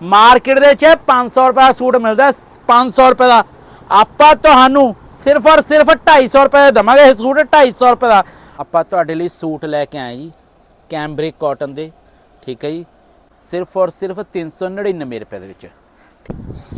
Market ਦੇ ਵਿੱਚ 500 ਰੁਪਏ ਦਾ ਸੂਟ ਮਿਲਦਾ ਹੈ, 500 ਰੁਪਏ ਦਾ। ਆਪਾਂ ਤੁਹਾਨੂੰ ਸਿਰਫ ਔਰ ਸਿਰਫ 250 ਰੁਪਏ ਦਾ ਦਵਾਂਗੇ ਇਹ ਸੂਟ 250 ਰੁਪਏ ਦਾ। ਆਪਾਂ ਤੁਹਾਡੇ ਲਈ ਸੂਟ ਲੈ ਕੇ ਆਏ ਜੀ ਕੈਂਬਰਿਕ ਕਾਟਨ ਦੇ ਠੀਕ ਹੈ ਜੀ। ਸਿਰਫ ਔਰ ਸਿਰਫ 399 ਰੁਪਏ ਦੇ ਵਿੱਚ।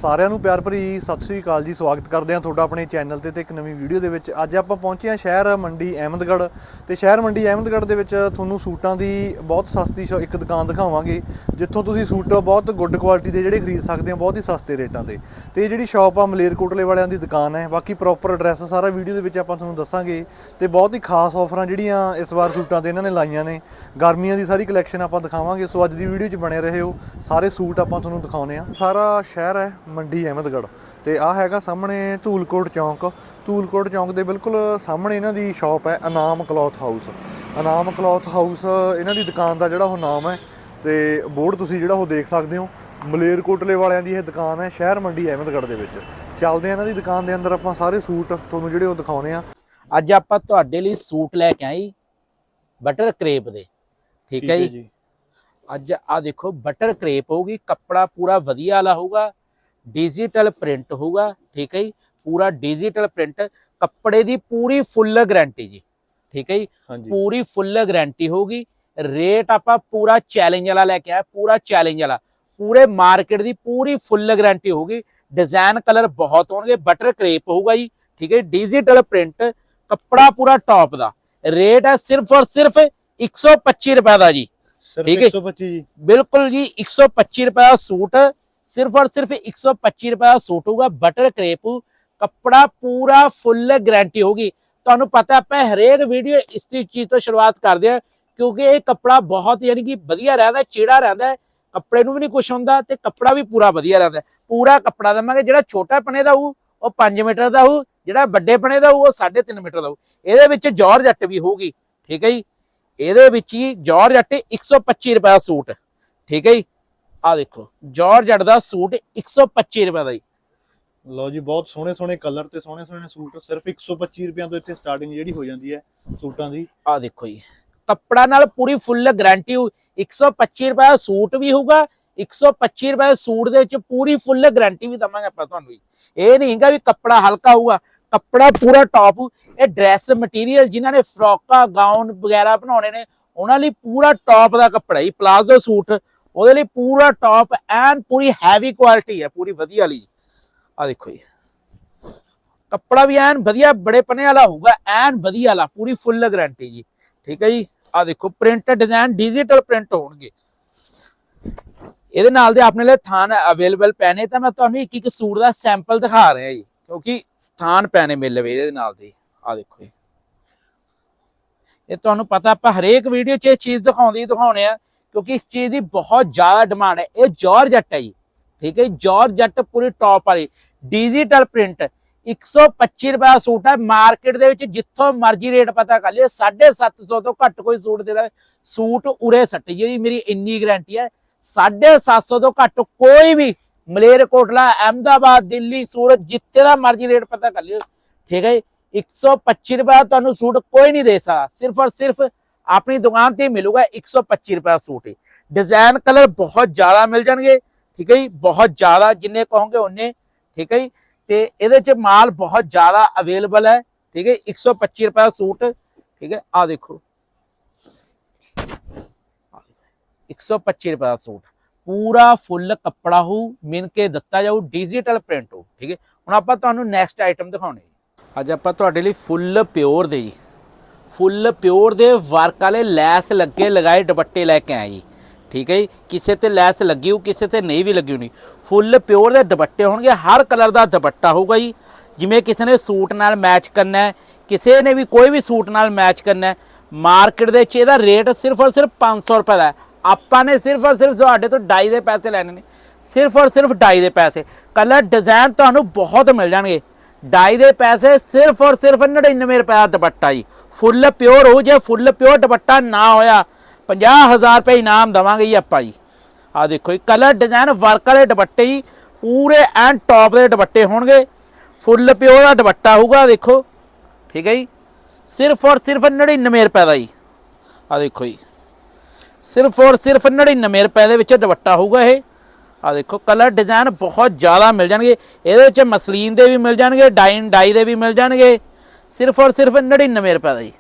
ਸਾਰਿਆਂ ਨੂੰ ਪਿਆਰ ਭਰੀ ਸਤਿ ਸ੍ਰੀ ਅਕਾਲ ਜੀ। ਸਵਾਗਤ ਕਰਦੇ ਹਾਂ ਤੁਹਾਡਾ ਆਪਣੇ ਚੈਨਲ ਤੇ ਤੇ ਇੱਕ ਨਵੀਂ ਵੀਡੀਓ ਦੇ ਵਿੱਚ। ਅੱਜ ਆਪਾਂ ਪਹੁੰਚੇ ਹਾਂ ਸ਼ਹਿਰ ਮੰਡੀ ਅਹਿਮਦਗੜ੍ਹ ਤੇ ਸ਼ਹਿਰ ਮੰਡੀ ਅਹਿਮਦਗੜ੍ਹ ਦੇ ਵਿੱਚ ਤੁਹਾਨੂੰ ਸੂਟਾਂ ਦੀ ਬਹੁਤ ਸਸਤੀ ਸ਼ੋ- ਇੱਕ ਦੁਕਾਨ ਦਿਖਾਵਾਂਗੇ, ਜਿੱਥੋਂ ਤੁਸੀਂ ਸੂਟ ਬਹੁਤ ਗੁੱਡ ਕੁਆਲਿਟੀ ਦੇ ਜਿਹੜੇ ਖਰੀਦ ਸਕਦੇ ਹੋ, ਬਹੁਤ ਹੀ ਸਸਤੇ ਰੇਟਾਂ ਤੇ। ਤੇ ਇਹ ਜਿਹੜੀ ਸ਼ਾਪ ਆ ਮਲੇਰਕੋਟਲੇ ਵਾਲਿਆਂ ਦੀ ਦੁਕਾਨ ਹੈ। ਬਾਕੀ ਪ੍ਰੋਪਰ ਐਡਰੈਸ ਸਾਰਾ ਵੀਡੀਓ ਦੇ ਵਿੱਚ ਆਪਾਂ ਤੁਹਾਨੂੰ ਦੱਸਾਂਗੇ ਤੇ ਬਹੁਤ ਹੀ ਖਾਸ ਆਫਰਾਂ ਜਿਹੜੀਆਂ ਇਸ ਵਾਰ ਸੂਟਾਂ ਤੇ ਇਹਨਾਂ ਨੇ ਲਾਈਆਂ ਨੇ। ਗਰਮੀਆਂ ਦੀ ਸਾਰੀ ਕਲੈਕਸ਼ਨ ਆਪਾਂ ਦਿਖਾਵਾਂਗੇ। ਸੋ ਅੱਜ ਦੀ ਵੀਡੀਓ 'ਚ ਬਣੇ ਰਹੋ ਸਾਰੇ ਸੂਟ ਆਪਾਂ ਤੁਹਾਨੂੰ ਦਿਖਾਉਨੇ ਆ ਸਾਰਾ ਸ਼ਹਿਰ ਹੈ ਮੰਡੀ ਅਹਿਮਦਗੜ੍ਹ। ਤੇ ਆ ਹੈਗਾ ਸਾਹਮਣੇ ਧੂਲਕੋਟ ਚੌਂਕ। ਧੂਲਕੋਟ ਚੌਂਕ ਦੇ ਬਿਲਕੁਲ ਸਾਹਮਣੇ ਇਹਨਾਂ ਦੀ ਸ਼ਾਪ ਹੈ Anam cloth house. Anam cloth house ਇਹਨਾਂ ਦੀ ਦੁਕਾਨ ਦਾ ਜਿਹੜਾ ਉਹ ਨਾਮ ਹੈ ਤੇ ਬੋਰਡ ਤੁਸੀਂ ਜਿਹੜਾ ਉਹ ਦੇਖ ਸਕਦੇ ਹੋ। ਮਲੇਰਕੋਟਲੇ ਵਾਲਿਆਂ ਦੀ ਇਹ ਦੁਕਾਨ ਹੈ ਸ਼ਹਿਰ ਮੰਡੀ ਅਹਿਮਦਗੜ੍ਹ ਦੇ ਵਿੱਚ। ਚੱਲਦੇ ਆ ਇਹਨਾਂ ਦੀ ਦੁਕਾਨ ਦੇ ਅੰਦਰ ਆਪਾਂ ਸਾਰੇ ਸੂਟ ਤੁਹਾਨੂੰ ਜਿਹੜੇ ਉਹ ਦਿਖਾਉਨੇ ਆ। ਅੱਜ ਆਪਾਂ ਤੁਹਾਡੇ ਲਈ ਸੂਟ ਲੈ ਕੇ ਆਏ ਬਟਰ ਕ੍ਰੇਪ ਦੇ। ਠੀਕ ਹੈ ਜੀ। ਅੱਜ ਆ ਦੇਖੋ ਬਟਰ ਕ੍ਰੇਪ ਹੋਊਗੀ ਕੱਪੜਾ ਪੂਰਾ ਵਧੀਆ ਵਾਲਾ ਹੋਊਗਾ ਡਿਜੀਟਲ ਪ੍ਰਿੰਟ ਹੋਊਗਾ ਠੀਕ ਹੈ ਜੀ ਪੂਰਾ ਡਿਜੀਟਲ ਪ੍ਰਿੰਟ ਕੱਪੜੇ ਦੀ ਪੂਰੀ ਫੁੱਲ ਗਾਰੰਟੀ ਜੀ ਠੀਕ ਹੈ ਜੀ ਪੂਰੀ ਫੁੱਲ ਗਾਰੰਟੀ ਹੋਊਗੀ ਰੇਟ ਆਪਾਂ ਪੂਰਾ ਚੈਲੰਜ ਵਾਲਾ ਲੈ ਕੇ ਆਏ ਪੂਰਾ ਚੈਲੰਜ ਵਾਲਾ ਪੂਰੇ ਮਾਰਕੀਟ ਦੀ ਪੂਰੀ ਫੁੱਲ ਗਾਰੰਟੀ ਹੋਊਗੀ ਡਿਜ਼ਾਈਨ ਕਲਰ ਬਹੁਤ ਹੋਣਗੇ ਬਟਰ ਕ੍ਰੇਪ ਹੋਊਗਾ ਜੀ ਠੀਕ ਹੈ ਡਿਜੀਟਲ ਪ੍ਰਿੰਟ ਕੱਪੜਾ ਪੂਰਾ ਟੌਪ ਦਾ ਰੇਟ ਹੈ ਸਿਰਫ ਔਰ ਸਿਰਫ 125 ਰੁਪਏ ਦਾ ਜੀ ਠੀਕ ਹੈ। 125 ਜੀ ਬਿਲਕੁਲ ਜੀ 125 ਰੁਪਏ ਦਾ ਸੂਟ ਸਿਰਫ ਔਰ ਸਿਰਫ 125 ਰੁਪਏ ਦਾ ਸੂਟ ਹੋਊਗਾ ਬਟਰ ਕ੍ਰੇਪ ਕੱਪੜਾ ਪੂਰਾ ਫੁੱਲ ਗਾਰੰਟੀ ਹੋਗੀ ਤੁਹਾਨੂੰ ਪਤਾ ਆਪਾਂ ਹਰੇਕ ਵੀਡੀਓ ਇਸ ਚੀਜ਼ ਤੋਂ ਸ਼ੁਰੂਆਤ ਕਰਦੇ ਆ ਕਿਉਂਕਿ ਇਹ ਕੱਪੜਾ ਬਹੁਤ ਯਾਨੀ ਕਿ ਵਧੀਆ ਰਹਿੰਦਾ ਚਿਹੜਾ ਰਹਿੰਦਾ ਕੱਪੜੇ ਨੂੰ ਵੀ ਨਹੀਂ ਕੁਛ ਹੁੰਦਾ ਤੇ ਕੱਪੜਾ ਵੀ ਪੂਰਾ ਵਧੀਆ ਰਹਿੰਦਾ। ਪੂਰਾ ਕੱਪੜਾ ਦਵਾਂਗੇ ਜਿਹੜਾ ਛੋਟਾ ਪਣੇ ਦਾ ਹੋਊ ਉਹ 5 ਮੀਟਰ ਦਾ ਹੋਊ ਜਿਹੜਾ ਵੱਡੇ ਪਣੇ ਦਾ ਹੋਊ ਉਹ 3.5 ਮੀਟਰ ਦਾ ਹੋਊ ਇਹਦੇ ਵਿੱਚ ਜਾਰਜੱਟ ਵੀ ਹੋਊਗੀ ਠੀਕ ਹੈ ਜੀ ਇਹਦੇ ਵਿੱਚ ਹੀ ਜਾਰਜੱਟ 125 ਰੁਪਏ ਦਾ ਸੂਟ। ਠੀਕ ਹੈ ਜੀ? ਆ ਦੇਖੋ ਜਾਰਜੱਟ ਦਾ ਸੂਟ 125 ਰੁਪਏ ਦਾ ਜੀ। ਲਓ ਜੀ ਬਹੁਤ ਸੋਹਣੇ ਸੋਹਣੇ ਕਲਰ ਤੇ ਸੋਹਣੇ ਸੋਹਣੇ ਸੂਟ ਸਿਰਫ 125 ਰੁਪਈਆਂ ਤੋਂ ਇੱਥੇ ਸਟਾਰਟਿੰਗ ਜਿਹੜੀ ਹੋ ਜਾਂਦੀ ਹੈ ਸੂਟਾਂ ਦੀ। ਆ ਦੇਖੋ ਜੀ ਕੱਪੜਾ ਨਾਲ ਪੂਰੀ ਫੁੱਲ ਗਾਰੰਟੀ ਹੋ 125 ਰੁਪਏ ਦਾ ਸੂਟ ਵੀ ਹੋਊਗਾ 125 ਰੁਪਏ ਸੂਟ ਦੇ ਵਿੱਚ ਪੂਰੀ ਫੁੱਲ ਗਾਰੰਟੀ ਵੀ ਦਵਾਂਗੇ ਆਪਾਂ ਤੁਹਾਨੂੰ ਜੀ। ਇਹ ਨਹੀਂ ਹੈਗਾ ਵੀ ਕੱਪੜਾ ਹਲਕਾ ਹੋਊਗਾ ਕੱਪੜਾ ਪੂਰਾ ਟੌਪ ਇਹ ਡਰੈਸ ਮਟੀਰੀਅਲ ਜਿਨ੍ਹਾਂ ਨੇ ਫਰੋਕਾਂ ਗਾਊਨ ਵਗੈਰਾ ਬਣਾਉਣੇ ਨੇ, ਉਹਨਾਂ ਲਈ ਪੂਰਾ ਟੌਪ ਦਾ ਕੱਪੜਾ ਜੀ ਪਲਾਜ਼ੋ ਸੂਟ, ਉਹਦੇ ਲਈ ਪੂਰਾ ਟੌਪ ਐਨ ਪੂਰੀ ਹੈਵੀ ਕੁਆਲਿਟੀ ਹੈ, ਪੂਰੀ ਵਧੀਆ ਲਈ ਆ ਦੇਖੋ ਜੀ। ਕੱਪੜਾ ਵੀ ਐਨ ਵਧੀਆ ਬੜੇ ਪਨੇ ਵਾਲਾ ਹੋਊਗਾ, ਐਨ ਵਧੀਆ ਵਾਲਾ, ਪੂਰੀ ਫੁੱਲ ਗਾਰੰਟੀ ਜੀ। ਠੀਕ ਹੈ ਜੀ? ਆ ਦੇਖੋ ਪ੍ਰਿੰਟ ਡਿਜ਼ਾਈਨ ਡਿਜੀਟਲ ਪ੍ਰਿੰਟ ਹੋਣਗੇ। ਇਹਦੇ ਨਾਲ ਦੇ ਆਪਣੇ ਲਈ ਥਾਨ ਅਵੇਲੇਬਲ ਪੈਨੇ ਤਾਂ ਮੈਂ ਤੁਹਾਨੂੰ ਇੱਕ ਇੱਕ ਸੂਟ ਦਾ ਸੈਂਪਲ ਦਿਖਾ ਰਿਹਾ ਜੀ, ਕਿਉਂਕਿ ਥਾਨ ਪੈਨੇ ਮਿਲ ਲਵੇ ਇਹਦੇ ਨਾਲ ਦੇ। ਆ ਦੇਖੋ ਜੀ। ਇਹ ਤੁਹਾਨੂੰ ਪਤਾ ਆਪਾਂ ਹਰੇਕ ਵੀਡੀਓ 'ਚ ਇਹ ਚੀਜ਼ ਦਿਖਾਉਂਦੇ ਦਿਖਾਉਣੇ ਆ, ਕਿਉਂਕਿ ਇਸ ਚੀਜ਼ ਦੀ ਬਹੁਤ ਜ਼ਿਆਦਾ ਡਿਮਾਂਡ ਹੈ। ਇਹ ਜਾਰਜੱਟ ਹੈ ਜੀ। ਠੀਕ ਹੈ ਜਾਰਜੱਟ ਪੂਰੀ ਟੌਪ ਵਾਲੀ। ਡਿਜੀਟਲ ਪ੍ਰਿੰਟ 125 ਰੁਪਏ ਦਾ ਸੂਟ ਹੈ। ਮਾਰਕੀਟ ਦੇ ਵਿੱਚ ਜਿੱਥੋਂ ਮਰਜ਼ੀ ਰੇਟ ਪਤਾ ਕਰ ਲਿਓ 750 ਤੋਂ ਘੱਟ ਕੋਈ ਸੂਟ ਦੇ ਦੇਵੇ। ਸੂਟ ਉਰੇ ਸੱਟ ਜੀ, ਮੇਰੀ ਇੰਨੀ ਗਾਰੰਟੀ ਹੈ। 750 ਤੋਂ ਘੱਟ ਕੋਈ ਵੀ ਮਲੇਰਕੋਟਲਾ ਅਹਿਮਦਾਬਾਦ, ਦਿੱਲੀ, ਸੂਰਤ, ਜਿੱਥੇ ਦਾ ਮਰਜ਼ੀ ਰੇਟ ਪਤਾ ਕਰ ਲਿਓ। ਠੀਕ ਹੈ ਜੀ? 125 ਰੁਪਏ ਦਾ ਤੁਹਾਨੂੰ ਸੂਟ ਕੋਈ ਨਹੀਂ ਦੇ ਸਕਦਾ। ਸਿਰਫ ਔਰ ਸਿਰਫ ਆਪਣੀ ਦੁਕਾਨ ਤੇ ਹੀ ਮਿਲੂਗਾ 125 ਰੁਪਏ ਦਾ ਸੂਟ ਹੀ। ਡਿਜ਼ਾਈਨ ਕਲਰ ਬਹੁਤ ਜ਼ਿਆਦਾ ਮਿਲ ਜਾਣਗੇ। ਠੀਕ ਹੈ ਜੀ? ਬਹੁਤ ਜ਼ਿਆਦਾ, ਜਿੰਨੇ ਕਹੋਗੇ ਉਹਨੇ ਠੀਕ ਹੈ ਜੀ? ਤੇ ਇਹਦੇ ਚ ਮਾਲ ਬਹੁਤ ਜ਼ਿਆਦਾ ਅਵੇਲੇਬਲ ਹੈ। ਠੀਕ ਹੈ 125 ਰੁਪਏ ਦਾ ਸੂਟ। ਠੀਕ ਹੈ? ਆ ਦੇਖੋ। 125 ਰੁਪਏ ਦਾ ਸੂਟ। ਪੂਰਾ ਫੁੱਲ ਕੱਪੜਾ ਹੋਊ, ਮਿਣ ਕੇ ਦਿੱਤਾ ਜਾਊ ਡਿਜੀਟਲ ਪ੍ਰਿੰਟ ਹੋ ਠੀਕ ਹੈ? ਹੁਣ ਆਪਾਂ ਤੁਹਾਨੂੰ ਨੈਕਸਟ ਆਈਟਮ ਦਿਖਾਉਣੇ ਅੱਜ ਆਪਾਂ ਤੁਹਾਡੇ ਲਈ ਫੁੱਲ ਪਿਓਰ ਦੇ ਜੀ। ਫੁੱਲ ਪਿਓਰ ਦੇ ਵਰਕ ਵਾਲੇ ਲੈਸ ਲੱਗੇ ਲਗਾਏ ਦੁਪੱਟੇ ਲੈ ਕੇ ਆਏ ਜੀ। ਠੀਕ ਹੈ ਜੀ? ਕਿਸੇ ਤੇ ਲੈਸ ਲੱਗੀ ਹੋ ਕਿਸੇ ਤੇ ਨਹੀਂ ਵੀ ਲੱਗੀ ਹੋਣੀ। ਫੁੱਲ ਪਿਓਰ ਦੇ ਦੁਪੱਟੇ ਹੋਣਗੇ, ਹਰ ਕਲਰ ਦਾ ਦੁਪੱਟਾ ਹੋਊਗਾ ਜੀ। ਜਿਵੇਂ ਕਿਸੇ ਨੇ ਸੂਟ ਨਾਲ ਮੈਚ ਕਰਨਾ ਹੈ, ਕਿਸੇ ਨੇ ਵੀ ਕੋਈ ਵੀ ਸੂਟ ਨਾਲ ਮੈਚ ਕਰਨਾ ਹੈ ਮਾਰਕੀਟ ਦੇ ਵਿੱਚ ਇਹਦਾ ਰੇਟ ਸਿਰਫ ਔਰ ਸਿਰਫ 500 ਰੁਪਏ ਦਾ ਹੈ। ਆਪਾਂ ਨੇ ਸਿਰਫ ਔਰ ਸਿਰਫ ਤੁਹਾਡੇ ਤੋਂ ਡਾਈ ਦੇ ਪੈਸੇ ਲੈਣੇ ਨੇ। ਸਿਰਫ ਔਰ ਸਿਰਫ ਡਾਈ ਦੇ ਪੈਸੇ। ਕਲਰ ਡਿਜ਼ਾਈਨ ਤੁਹਾਨੂੰ ਬਹੁਤ ਮਿਲ ਜਾਣਗੇ। ਡਾਈ ਦੇ ਪੈਸੇ ਸਿਰਫ ਔਰ ਸਿਰਫ 99 ਰੁਪਏ ਦਾ ਦੁਪੱਟਾ ਜੀ। ਫੁੱਲ ਪਿਓਰ ਹੋ ਜੇ ਫੁੱਲ ਪਿਓਰ ਦੁਪੱਟਾ ਨਾ ਹੋਇਆ 50000 ਰੁਪਏ ਇਨਾਮ ਦਵਾਂਗੇ ਜੀ ਆਪਾਂ ਜੀ। ਆ ਦੇਖੋ ਜੀ ਕਲਰ ਡਿਜ਼ਾਈਨ ਵਰਕ ਵਾਲੇ ਦੁਪੱਟੇ ਜੀ, ਪੂਰੇ ਐਂਡ ਟੌਪ ਦੇ ਦੁਪੱਟੇ ਹੋਣਗੇ। ਫੁੱਲ ਪਿਓਰ ਦਾ ਦੁਪੱਟਾ ਹੋਊਗਾ ਦੇਖੋ। ਠੀਕ ਹੈ ਜੀ। ਸਿਰਫ ਔਰ ਸਿਰਫ 99 ਰੁਪਏ ਦਾ ਜੀ। ਆ ਦੇਖੋ ਜੀ। ਸਿਰਫ ਔਰ ਸਿਰਫ 99 ਰੁਪਏ ਦੇ ਵਿੱਚ ਦੁਪੱਟਾ ਹੋਊਗਾ ਇਹ। ਆ ਦੇਖੋ ਕਲਰ ਡਿਜ਼ਾਈਨ ਬਹੁਤ ਜ਼ਿਆਦਾ ਮਿਲ ਜਾਣਗੇ। ਇਹਦੇ ਵਿੱਚ ਮਸਲੀਨ ਦੇ ਵੀ ਮਿਲ ਜਾਣਗੇ ਡਾਈਨ ਡਾਈ ਦੇ ਵੀ ਮਿਲ ਜਾਣਗੇ। ਸਿਰਫ ਔਰ ਸਿਰਫ 99 ਰੁਪਏ ਦਾ ਜੀ।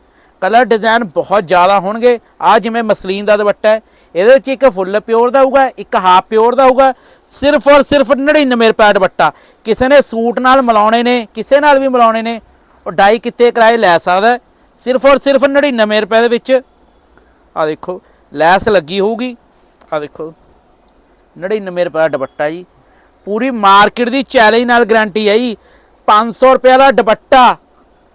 ਕਲਰ ਡਿਜ਼ਾਈਨ ਬਹੁਤ ਜ਼ਿਆਦਾ ਹੋਣਗੇ। ਆ ਜਿਵੇਂ ਮਸਲੀਨ ਦਾ ਦੁਪੱਟਾ ਹੈ, ਇਹਦੇ ਵਿੱਚ ਇੱਕ ਫੁੱਲ ਪਿਓਰ ਦਾ ਹੋਊਗਾ, ਇੱਕ ਹਾਫ ਪਿਓਰ ਦਾ ਹੋਊਗਾ। ਸਿਰਫ ਔਰ ਸਿਰਫ 99 ਰੁਪਏ ਦਾ ਦੁਪੱਟਾ। ਕਿਸੇ ਨੇ ਸੂਟ ਨਾਲ ਮਿਲਾਉਣੇ ਨੇ, ਕਿਸੇ ਨਾਲ ਵੀ ਮਿਲਾਉਣੇ ਨੇ, ਉਹ ਡਾਈ ਕਿਤੇ ਕਿਰਾਏ ਲੈ ਸਕਦਾ ਸਿਰਫ ਔਰ ਸਿਰਫ 99 ਰੁਪਏ ਦੇ ਵਿੱਚ। ਆ ਦੇਖੋ ਲੈਸ ਲੱਗੀ ਹੋਊਗੀ। ਆ ਦੇਖੋ 99 ਰੁਪਏ ਦਾ ਦੁਪੱਟਾ ਜੀ। ਪੂਰੀ ਮਾਰਕੀਟ ਦੀ ਚੈਲੰਜ ਨਾਲ ਗਾਰੰਟੀ ਹੈ ਜੀ। 500 ਰੁਪਏ ਦਾ ਦੁਪੱਟਾ,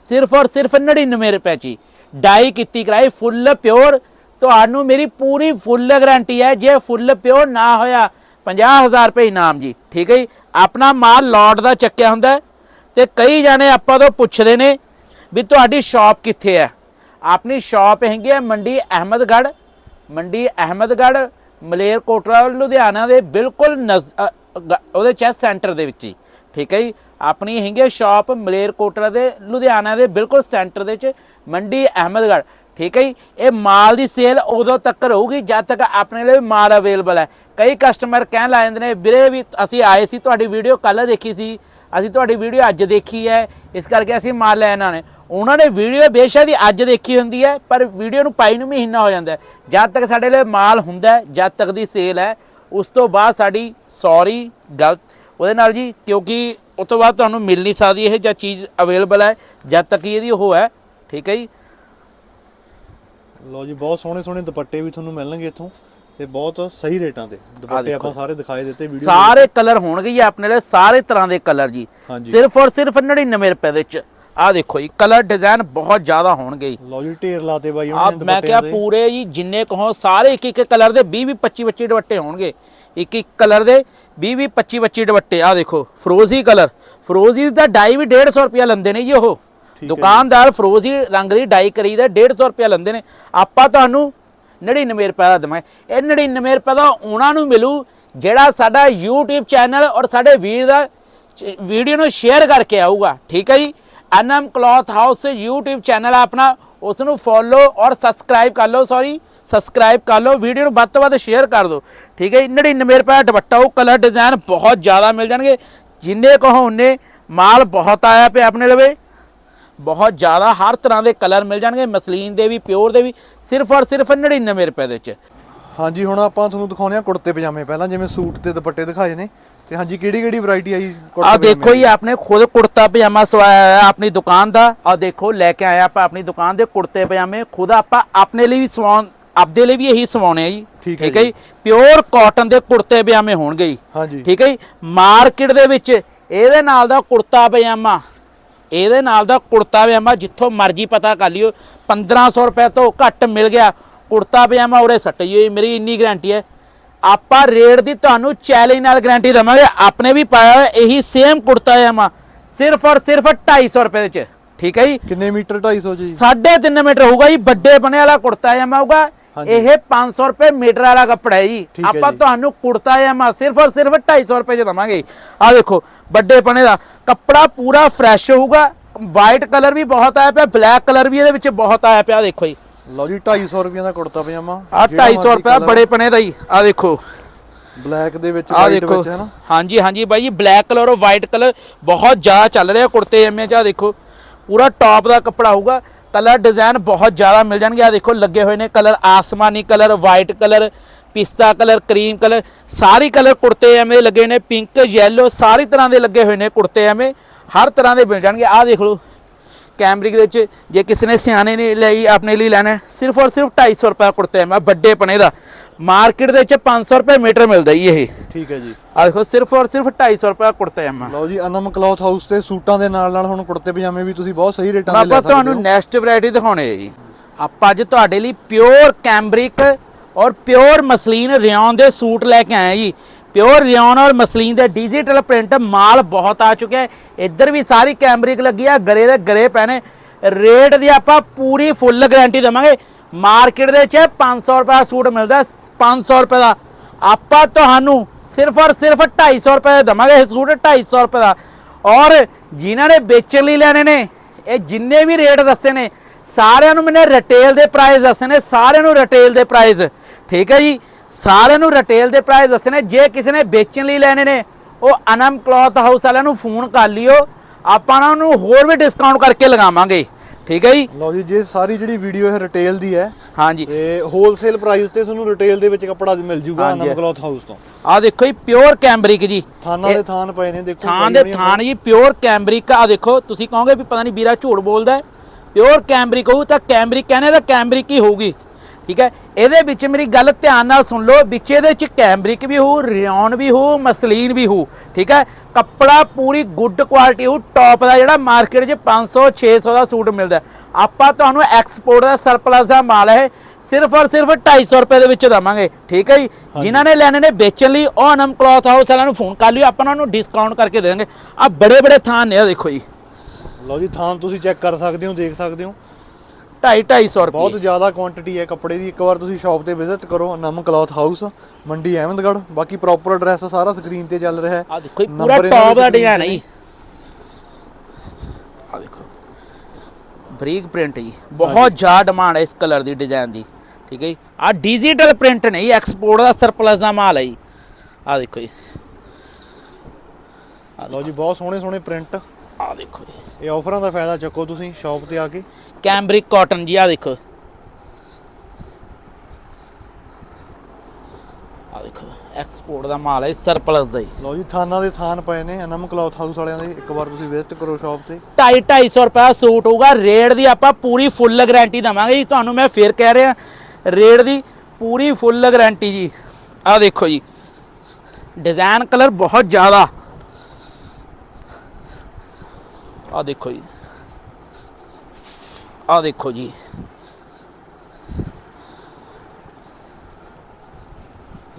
ਸਿਰਫ ਔਰ ਸਿਰਫ 99 ਰੁਪਏ 'ਚ ਹੀ। ਡਾਈ ਕੀਤੀ ਕਰਾਈ, ਫੁੱਲ ਪਿਓਰ। ਤੁਹਾਨੂੰ ਮੇਰੀ ਪੂਰੀ ਫੁੱਲ ਗਾਰੰਟੀ ਹੈ, ਜੇ ਫੁੱਲ ਪਿਓਰ ਨਾ ਹੋਇਆ 50000 ਰੁਪਏ ਇਨਾਮ ਜੀ। ਠੀਕ ਹੈ ਜੀ? ਆਪਣਾ ਮਾਲ ਲੋਟ ਦਾ ਚੱਕਿਆ ਹੁੰਦਾ ਹੈ। ਤੇ ਕਈ ਜਾਣੇ ਆਪਾਂ ਤੋਂ ਪੁੱਛਦੇ ਨੇ ਵੀ ਤੁਹਾਡੀ ਸ਼ਾਪ ਕਿੱਥੇ ਹੈ? ਆਪਣੀ ਸ਼ਾਪ ਹੈਗੀ ਹੈ ਮੰਡੀ ਅਹਿਮਦਗੜ੍ਹ। ਮੰਡੀ ਅਹਿਮਦਗੜ੍ਹ ਮਲੇਰਕੋਟਲਾ ਲੁਧਿਆਣਾ ਦੇ ਬਿਲਕੁਲ ਨਜ਼- ਅ, ਗ- ਉਹਦੇ ਚੈਸ ਸੈਂਟਰ ਦੇ ਵਿੱਚ ਹੀ। ਠੀਕ ਹੈ ਜੀ? ਆਪਣੀ ਹੈਗੀ ਹੈ ਸ਼ਾਪ ਮਲੇਰਕੋਟਲਾ ਦੇ ਲੁਧਿਆਣਾ ਦੇ ਬਿਲਕੁਲ ਸੈਂਟਰ ਦੇ ਵਿੱਚ ਮੰਡੀ ਅਹਿਮਦਗੜ੍ਹ। ਠੀਕ ਹੈ ਜੀ? ਇਹ ਮਾਲ ਦੀ ਸੇਲ ਉਦੋਂ ਤੱਕ ਰਹੂਗੀ ਜਦ ਤੱਕ ਆਪਣੇ ਲਈ ਮਾਲ ਅਵੇਲੇਬਲ ਹੈ। ਕਈ ਕਸਟਮਰ ਕਹਿਣ ਲੱਗ ਜਾਂਦੇ ਨੇ ਵੀਰੇ ਵੀ ਅਸੀਂ ਆਏ ਸੀ ਤੁਹਾਡੀ ਵੀਡੀਓ ਕੱਲ ਦੇਖੀ ਸੀ। ਅਸੀਂ ਤੁਹਾਡੀ ਵੀਡੀਓ ਅੱਜ ਦੇਖੀ ਹੈ। ਇਸ ਕਰਕੇ ਅਸੀਂ ਮਾਲ ਲੈਣ ਆਣੇ ਉਹਨਾਂ ਨੇ ਵੀਡੀਓ ਬੇਸ਼ੱਕ ਹੀ ਅੱਜ ਦੇਖੀ ਹੁੰਦੀ ਹੈ ਪਰ ਵੀਡੀਓ ਨੂੰ ਪਾਈ ਨੂੰ ਮਹੀਨਾ ਹੋ ਜਾਂਦਾ ਜਦ ਤੱਕ ਸਾਡੇ ਲਈ ਮਾਲ ਹੁੰਦਾ ਜਦ ਤੱਕ ਦੀ ਸੇਲ ਹੈ ਉਸ ਤੋਂ ਬਾਅਦ ਸਾਡੀ ਸੌਰੀ ਗਲਤ। ਉਹਦੇ ਨਾਲ ਜੀ ਕਿਉਂਕਿ ਉਸ ਤੋਂ ਬਾਅਦ ਤੁਹਾਨੂੰ ਮਿਲ ਨਹੀਂ ਸਕਦੀ ਇਹ ਜਾਂ ਚੀਜ਼ ਅਵੇਲੇਬਲ ਹੈ ਜਦ ਤੱਕ ਇਹਦੀ ਉਹ ਹੈ ਠੀਕ ਹੈ ਜੀ? ਲਓ ਜੀ ਬਹੁਤ ਸੋਹਣੇ ਸੋਹਣੇ ਦੁਪੱਟੇ ਵੀ ਤੁਹਾਨੂੰ ਮਿਲਣਗੇ ਇੱਥੋਂ ਤੇ ਬਹੁਤ ਸਹੀ ਰੇਟਾਂ ਤੇ। ਦੁਪੱਟੇ। ਆਪਾਂ ਸਾਰੇ ਦਿਖਾਏ ਦਿੱਤੇ ਵੀਡੀਓ ਸਾਰੇ ਕਲਰ ਹੋਣਗੇ ਜੀ ਆਪਣੇ ਲਈ ਸਾਰੇ ਤਰ੍ਹਾਂ ਦੇ ਕਲਰ ਜੀ। ਸਿਰਫ ਔਰ ਸਿਰਫ 99 ਰੁਪਏ ਦੇ ਵਿੱਚ। ਆਹ ਦੇਖੋ ਜੀ ਕਲਰ ਡਿਜ਼ਾਈਨ ਬਹੁਤ ਜ਼ਿਆਦਾ ਹੋਣਗੇ ਜੀ। ਲਓ ਜੀ ਢੇਰ ਲਾਤੇ ਬਾਈ ਉਹਨਾਂ ਨੇ ਮੈਂ ਕਿਹਾ ਪੂਰੇ ਜੀ ਜਿੰਨੇ ਕਹੋ ਸਾਰੇ ਇੱਕ ਇੱਕ ਕਲਰ ਦੇ 20 20 25 25 ਦੁਪੱਟੇ ਹੋਣਗੇ। ਇੱਕ ਇੱਕ ਕਲਰ ਦੇ 20 20 25 25 ਦੁਪੱਟੇ ਆ ਦੇਖੋ ਫਰੋਜ਼ੀ ਕਲਰ ਫਰੋਜ਼ੀ ਦਾ ਡਾਈ ਵੀ 150 ਰੁਪਿਆ ਲੈਂਦੇ ਨੇ ਜੀ ਉਹ। ਦੁਕਾਨਦਾਰ ਫਰੋਜ਼ੀ ਰੰਗ ਦੀ ਡਾਈ ਕਰੀਦਾ 150 ਰੁਪਿਆ ਲੈਂਦੇ ਨੇ। ਆਪਾਂ ਤੁਹਾਨੂੰ 99 ਰੁਪਏ ਦਾ ਦਵਾਂਗੇ। ਇਹ 99 ਰੁਪਏ ਦਾ ਉਹਨਾਂ ਨੂੰ ਮਿਲੂ ਜਿਹੜਾ ਸਾਡਾ YouTube ਚੈਨਲ ਔਰ ਸਾਡੇ ਵੀਰ ਦਾ ਵੀਡੀਓ ਨੂੰ ਸ਼ੇਅਰ ਕਰਕੇ ਆਊਗਾ। ਠੀਕ ਹੈ ਜੀ? NM cloth house YouTube channel ਆ ਆਪਣਾ। ਉਸ ਨੂੰ ਫੋਲੋ ਔਰ ਸਬਸਕ੍ਰਾਈਬ ਕਰ ਲਓ ਸੌਰੀ ਸਬਸਕ੍ਰਾਈਬ ਕਰ ਲਓ। ਵੀਡੀਓ ਨੂੰ ਵੱਧ ਤੋਂ ਵੱਧ ਸ਼ੇਅਰ ਕਰ ਦਿਓ। ਠੀਕ ਹੈ ਜੀ? 99 ਰੁਪਏ ਦੁਪੱਟਾ, ਉਹ ਕਲਰ ਡਿਜ਼ਾਈਨ ਬਹੁਤ ਜ਼ਿਆਦਾ ਮਿਲ ਜਾਣਗੇ। ਜਿੰਨੇ ਕਹੋ ਉਨੇ ਮਾਲ ਬਹੁਤ ਆਇਆ ਪਿਆ ਆਪਣੇ ਲਵੇ। ਬਹੁਤ ਜ਼ਿਆਦਾ ਹਰ ਤਰ੍ਹਾਂ ਦੇ ਕਲਰ ਮਿਲ ਜਾਣਗੇ। ਮਸਲੀਨ ਦੇ ਵੀ ਪਿਓਰ ਦੇ ਵੀ, ਸਿਰਫ ਔਰ ਸਿਰਫ 99 ਰੁਪਏ ਦੇ ਵਿੱਚ। ਹਾਂਜੀ, ਹੁਣ ਆਪਾਂ ਤੁਹਾਨੂੰ ਦਿਖਾਉਂਦੇ ਆ ਕੁੜਤੇ ਪਜਾਮੇ ਪਹਿਲਾਂ, ਜਿਵੇਂ ਸੂਟ ਤੇ ਦੁਪੱਟੇ ਦਿਖਾਏ ਨੇ। ਤੇ ਹਾਂਜੀ ਕਿਹੜੀ ਕਿਹੜੀ ਵੈਰਾਈਟੀ ਆਈ ਆ ਦੇਖੋ ਜੀ ਆਪਣੇ ਖੁਦ ਕੁੜਤਾ ਪਜਾਮਾ ਸਵਾਇਆ ਹੈ ਆਪਣੀ ਦੁਕਾਨ ਦਾ। ਆ ਦੇਖੋ ਲੈ ਕੇ ਆਏ ਆਪਾਂ ਆਪਣੀ ਦੁਕਾਨ ਦੇ ਕੁੜਤੇ ਪਜਾਮੇ। ਖੁਦ ਆਪਾਂ ਆਪਣੇ ਲਈ ਵੀ ਸਵਾਉਣ ਆਪਦੇ ਲਈ ਵੀ ਇਹੀ ਸਵਾਉਣੇ ਆ ਜੀ। ਠੀਕ ਹੈ ਜੀ। ਪਿਓਰ ਕਾਟਨ ਦੇ ਕੁੜਤੇ ਪਜਾਮੇ ਹੋਣਗੇ ਜੀ। ਹਾਂਜੀ। ਠੀਕ ਹੈ ਜੀ? ਮਾਰਕੀਟ ਦੇ ਵਿੱਚ ਇਹਦੇ ਨਾਲ ਦਾ ਕੁੜਤਾ ਪਜਾਮਾ ਇਹਦੇ ਨਾਲ ਦਾ ਕੁੜਤਾ ਪਜਾਮਾ ਜਿੱਥੋਂ ਮਰਜ਼ੀ ਪਤਾ ਕਰ ਲਿਓ। 1500 ਰੁਪਏ ਤੋਂ ਘੱਟ ਮਿਲ ਗਿਆ। ਕੁੜਤਾ ਪਜਾਮਾ ਉਰੇ ਸੱਟ ਜੀ ਮੇਰੀ ਇੰਨੀ ਗਾਰੰਟੀ ਹੈ। ਆਪਾਂ ਰੇਟ ਦੀ ਤੁਹਾਨੂੰ ਚੈਲੰਜ ਨਾਲ ਗਾਰੰਟੀ ਦਵਾਂਗੇ। ਆਪਣੇ ਵੀ ਪਾਇਆ ਹੋਇਆ ਇਹੀ ਸੇਮ ਕੁੜਤਾ ਪਜਾਮਾ ਸਿਰਫ ਔਰ ਸਿਰਫ 250 ਰੁਪਏ ਦੇ ਵਿੱਚ। ਠੀਕ ਹੈ ਜੀ? ਕਿੰਨੇ ਮੀਟਰ? 250 ਜੀ। 3.5 ਮੀਟਰ ਹੋਊਗਾ ਜੀ। ਵੱਡੇ ਬਣੇ ਵਾਲਾ ਕੁੜਤਾ ਪਜਾਮਾ ਹੋਊਗਾ। ਇਹ 500 ਰੁਪਏ ਮੀਟਰ ਵਾਲਾ ਕੱਪੜਾ ਹੈ ਜੀ। ਆਪਾਂ। ਤੁਹਾਨੂੰ ਕੁੜਤਾ ਪਜਾਮਾ ਸਿਰਫ ਔਰ ਸਿਰਫ 250 ਰੁਪਏ ਚ ਦਵਾਂਗੇ। ਆ ਦੇਖੋ ਵੱਡੇ ਪਣੇ ਦਾ। ਕੱਪੜਾ ਪੂਰਾ ਫਰੈਸ਼ ਹੋਊਗਾ। ਵਾਈਟ ਕਲਰ ਵੀ ਬਹੁਤ ਆਇਆ ਪਿਆ ਬਲੈਕ ਕਲਰ ਵੀ ਇਹਦੇ ਵਿੱਚ ਬਹੁਤ ਆਇਆ ਪਿਆ ਦੇਖੋ ਜੀ। ਲਓ ਜੀ 250 ਰੁਪਏ ਦਾ ਕੁੜਤਾ ਪਜਾਮਾ ਆ 250 ਰੁਪਏ ਬੜੇ ਪਣੇ ਦਾ ਜੀ ਆ ਦੇਖੋ। ਬਲੈਕ ਦੇ ਵਿੱਚ ਵਾਈਟ ਵਿੱਚ ਹੈ ਨਾ? ਹਾਂਜੀ ਹਾਂਜੀ ਬਾਈ ਜੀ ਬਲੈਕ ਕਲਰ ਔਰ ਵਾਈਟ ਕਲਰ ਬਹੁਤ ਜ਼ਿਆਦਾ ਚੱਲ ਰਿਹਾ ਕੁੜਤੇ ਐਮਏ ਚ ਦੇਖੋ। ਪੂਰਾ ਟੌਪ ਦਾ ਕੱਪੜਾ ਹੋਊਗਾ ਕਲਰ ਡਿਜ਼ਾਈਨ ਬਹੁਤ ਜ਼ਿਆਦਾ ਮਿਲ ਜਾਣਗੇ। ਆ ਦੇਖੋ ਲੱਗੇ ਹੋਏ ਨੇ ਕਲਰ ਆਸਮਾਨੀ ਕਲਰ ਵਾਈਟ ਕਲਰ ਪਿਸਤਾ ਕਲਰ ਕਰੀਮ ਕਲਰ ਸਾਰੀ ਕਲਰ ਕੁੜਤੇ ਐਵੇਂ ਲੱਗੇ ਨੇ ਪਿੰਕ ਯੈਲੋ ਸਾਰੀ ਤਰ੍ਹਾਂ ਦੇ ਲੱਗੇ ਹੋਏ ਨੇ ਕੁੜਤੇ ਐਵੇਂ। ਹਰ ਤਰ੍ਹਾਂ ਦੇ ਮਿਲ ਜਾਣਗੇ। ਆ ਦੇਖ ਲਓ। ਕੈਮਰਿਕ ਦੇ ਵਿੱਚ ਜੇ ਕਿਸੇ ਨੇ ਸਿਆਣੇ ਨੇ ਲਈ ਆਪਣੇ ਲਈ ਲੈਣਾ ਹੈ, ਸਿਰਫ ਔਰ ਸਿਰਫ 250 ਰੁਪਏ ਕੁੜਤੇ ਐਵੇਂ ਵੱਡੇ ਪਣੇ ਦਾ। ਮਾਰਕੀਟ ਦੇ ਵਿੱਚ 500 ਰੁਪਏ ਮੀਟਰ ਮਿਲਦਾ ਜੀ ਇਹ। ਠੀਕ ਹੈ ਜੀ। ਆ ਦੇਖੋ ਸਿਰਫ ਔਰ ਸਿਰਫ 250 ਰੁਪਏ ਕੁੜਤਾ ਪਜਾਮਾ ਲਓ ਜੀ ਅਨਮ ਕਲੌਥ ਹਾਊਸ ਤੇ ਸੂਟਾਂ ਦੇ ਨਾਲ ਨਾਲ ਹੁਣ ਕੁੜਤੇ ਪਜਾਮੇ ਵੀ ਤੁਸੀਂ ਬਹੁਤ ਸਹੀ ਰੇਟਾਂ ਤੇ ਲੈ ਆਪਾਂ ਸਕਦੇ ਤੁਹਾਨੂੰ ਹੋ। ਨੈਕਸਟ ਵੈਰਾਈਟੀ ਦਿਖਾਉਣੇ ਹੈ ਜੀ। ਆਪਾਂ ਅੱਜ ਤੁਹਾਡੇ ਲਈ ਪਿਓਰ ਕੈਂਬਰਿਕ ਔਰ ਪਿਓਰ ਮਸਲੀਨ ਰਿਓਨ ਦੇ ਸੂਟ ਲੈ ਕੇ ਆਏ ਹਾਂ ਜੀ। ਪਿਓਰ ਰਿਓਨ ਔਰ ਮਸਲੀਨ ਦੇ ਡਿਜੀਟਲ ਪ੍ਰਿੰਟ ਮਾਲ ਬਹੁਤ ਆ ਚੁੱਕਿਆ ਹੈ। ਇੱਧਰ ਵੀ ਸਾਰੀ ਕੈਮਰਿਕ ਲੱਗੀ ਆ ਗਰੇ ਦੇ ਗਰੇ ਪੈਣੇ। ਰੇਟ ਦੀ ਆਪਾਂ ਪੂਰੀ ਫੁੱਲ ਗਾਰੰਟੀ ਦੇਵਾਂਗੇ। ਮਾਰਕੀਟ ਦੇ ਵਿੱਚ 500 ਰੁਪਏ ਦਾ ਸੂਟ ਮਿਲਦਾ ਹੈ, 500 ਰੁਪਏ ਦਾ। ਆਪਾਂ ਤੁਹਾਨੂੰ ਸਿਰਫ ਔਰ ਸਿਰਫ 250 ਰੁਪਏ ਦਾ ਦੇਵਾਂਗੇ ਇਹ ਸੂਟ 250 ਰੁਪਏ ਦਾ। ਔਰ ਜਿਨ੍ਹਾਂ ਨੇ ਵੇਚਣ ਲਈ ਲੈਣੇ ਨੇ ਇਹ ਜਿੰਨੇ ਵੀ ਰੇਟ ਦੱਸੇ ਨੇ ਸਾਰਿਆਂ ਨੂੰ ਮੈਨੇ ਰਿਟੇਲ ਦੇ ਪ੍ਰਾਈਸ ਦੱਸੇ ਨੇ ਸਾਰਿਆਂ ਨੂੰ ਰਿਟੇਲ ਦੇ ਪ੍ਰਾਈਸ ਠੀਕ ਹੈ ਜੀ? ਸਾਰਿਆਂ ਨੂੰ ਰਿਟੇਲ ਦੇ ਪ੍ਰਾਈਸ ਦੱਸਣੇ ਜੇ ਕਿਸੇ ਨੇ ਵੇਚਣ ਲਈ ਲੈਣੇ ਨੇ ਉਹ ਅਨਮ ਕਲੌਥ ਹਾਊਸ ਵਾਲਿਆਂ ਨੂੰ ਫੋਨ ਕਰ ਲਿਓ ਆਪਾਂ ਉਹਨਾਂ ਨੂੰ ਹੋਰ ਵੀ ਡਿਸਕਾਊਂਟ ਕਰਕੇ ਲਗਾਵਾਂਗੇ। ਠੀਕ ਹੈ ਜੀ? ਲਓ ਜੀ ਜੇ ਸਾਰੀ ਜਿਹੜੀ ਵੀਡੀਓ ਹੈ ਰਿਟੇਲ ਦੀ ਹੈ ਹਾਂਜੀ। ਤੇ ਹੋਲਸੇਲ ਪ੍ਰਾਈਸ ਤੇ ਤੁਹਾਨੂੰ ਰਿਟੇਲ ਦੇ ਵਿੱਚ ਕੱਪੜਾ ਮਿਲ ਜੂਗਾ ਹਾਂਜੀ। ਨਮ ਕਲੌਥ ਹਾਊਸ ਤੋਂ। ਆ ਦੇਖੋ ਜੀ ਪਿਓਰ ਕੈਂਬਰਿਕ ਜੀ। ਥਾਨਾਂ ਦੇ ਥਾਨ ਪਏ ਨੇ ਦੇਖੋ ਥਾਂ ਕਈ ਦੇ ਥਾਨ ਜੀ ਪਿਓਰ ਕੈਂਬਰਿਕ ਆ ਦੇਖੋ ਤੁਸੀਂ ਕਹੋਗੇ ਵੀ ਪਤਾ ਨਹੀਂ ਵੀਰਾ ਝੂਠ ਬੋਲਦਾ ਪਿਓਰ ਕੈਂਬਰਿਕ ਹੋਊ ਤਾਂ ਕੈਂਬਰਿਕ ਕਹਿੰਦੇ ਤਾਂ ਕੈਂਬਰਿਕ ਹੀ ਹੋਊਗੀ। ਠੀਕ ਹੈ? ਇਹਦੇ ਵਿੱਚ ਮੇਰੀ ਗੱਲ ਧਿਆਨ ਨਾਲ ਸੁਣ ਲਓ ਵਿੱਚ ਇਹਦੇ ਵਿੱਚ ਕੈਂਬਰਿਕ ਵੀ ਹੋਊ ਰਿਓਨ ਵੀ ਹੋਊ ਮਸਲੀਨ ਵੀ ਹੋਊ ਠੀਕ ਹੈ? ਕੱਪੜਾ ਪੂਰੀ ਗੁੱਡ ਕੁਆਲਿਟੀ ਹੋਊ ਟੌਪ ਦਾ ਜਿਹੜਾ ਮਾਰਕੀਟ 'ਚ 500 600 ਦਾ ਸੂਟ ਮਿਲਦਾ। ਹੈ। ਆਪਾਂ ਤੁਹਾਨੂੰ ਐਕਸਪੋਰਟ ਦਾ ਸਰਪਲਸ ਦਾ ਮਾਲ ਹੈ ਸਿਰਫ ਔਰ ਸਿਰਫ 250 ਰੁਪਏ ਦੇ ਵਿੱਚ ਦਵਾਂਗੇ ਠੀਕ ਹੈ ਜੀ? ਜਿਨ੍ਹਾਂ ਨੇ ਲੈਣੇ ਨੇ ਵੇਚਣ ਲਈ ਉਹ ਅਨਮ ਕਲੌਥ ਹਾਊਸ ਵਾਲਿਆਂ ਨੂੰ ਫੋਨ ਕਰ ਲਿਓ ਆਪਾਂ ਉਹਨਾਂ ਨੂੰ ਡਿਸਕਾਊਂਟ ਕਰਕੇ ਦੇ ਦਾਂਗੇ। ਆ ਬੜੇ ਬੜੇ ਥਾਨ ਨੇ ਆ ਦੇਖੋ ਜੀ। ਲਓ ਜੀ ਥਾਨ ਤੁਸੀਂ ਚੈੱਕ ਕਰ ਸਕਦੇ ਹੋ ਦੇਖ ਸਕਦੇ ਹੋ। 2.5 250 ਬਹੁਤ ਰੁਪਏ ਜ਼ਿਆਦਾ ਕੁਆਂਟੀਟੀ ਹੈ ਕੱਪੜੇ ਦੀ। ਇੱਕ ਵਾਰ ਤੁਸੀਂ ਸ਼ਾਪ ਤੇ ਵਿਜ਼ਿਟ ਕਰੋ ਨਮ ਕਲੌਥ ਹਾਊਸ ਮੰਡੀ ਅਹਿਮਦਗੜ੍ਹ। ਬਾਕੀ ਪ੍ਰੋਪਰ ਐਡਰੈਸ ਸਾਰਾ ਸਕਰੀਨ ਤੇ ਚੱਲ ਰਿਹਾ ਹੈ। ਆ ਦੇਖੋ ਪੂਰਾ ਟੌਪ ਦਾ ਡਿਜ਼ਾਈਨ ਹੈ ਜੀ ਆ ਦੇਖੋ ਬਰੀਕ ਪ੍ਰਿੰਟ ਜੀ। ਬਹੁਤ ਜ਼ਿਆਦਾ ਡਿਮਾਂਡ ਹੈ ਇਸ ਕਲਰ ਦੀ ਡਿਜ਼ਾਈਨ ਦੀ। ਠੀਕ ਹੈ ਜੀ? ਆ ਡਿਜੀਟਲ ਪ੍ਰਿੰਟ ਨਹੀਂ ਐਕਸਪੋਰਟ ਦਾ ਸਰਪਲਸ ਦਾ ਮਾਲ ਹੈ ਜੀ। ਆ ਦੇਖੋ ਜੀ। ਲਓ ਜੀ ਬਹੁਤ ਸੋਹਣੇ ਸੋਹਣੇ ਪ੍ਰਿੰਟ ਆ ਦੇਖੋ ਜੀ। ਇਹ ਆਫਰਾਂ ਦਾ ਫਾਇਦਾ ਚੱਕੋ ਤੁਸੀਂ ਸ਼ਾਪ ਤੇ ਆ ਕੇ। ਕੈਂਬਰਿਕ ਕਾਟਨ ਜੀ ਆ ਦੇਖੋ। ਆ ਦੇਖੋ ਐਕਸਪੋਰਟ ਦਾ ਮਾਲ ਹੈ ਸਰਪਲਸ ਦਾ ਜੀ ਲਓ ਜੀ ਥਾਨਾਂ ਦੇ ਥਾਨ ਪਏ ਨੇ ਅਨਮ ਕਲੌਥ ਹਾਊਸ ਵਾਲਿਆਂ ਦੇ ਇੱਕ ਵਾਰ ਤੁਸੀਂ ਵਿਜ਼ਿਟ ਕਰੋ ਸ਼ਾਪ ਤੇ। 2.5 250 ਰੁਪਏ ਸੂਟ ਹੋਊਗਾ ਰੇਟ ਦੀ ਆਪਾਂ ਪੂਰੀ ਫੁੱਲ ਗਾਰੰਟੀ ਦਵਾਂਗੇ ਜੀ ਤੁਹਾਨੂੰ ਮੈਂ ਫੇਰ ਕਹਿ ਰਿਹਾ ਰੇਟ ਦੀ ਪੂਰੀ ਫੁੱਲ ਗਾਰੰਟੀ ਜੀ। ਆ ਦੇਖੋ ਜੀ ਡਿਜ਼ਾਈਨ ਕਲਰ ਬਹੁਤ ਜ਼ਿਆਦਾ। ਆ ਦੇਖੋ ਜੀ। ਆ ਦੇਖੋ ਜੀ।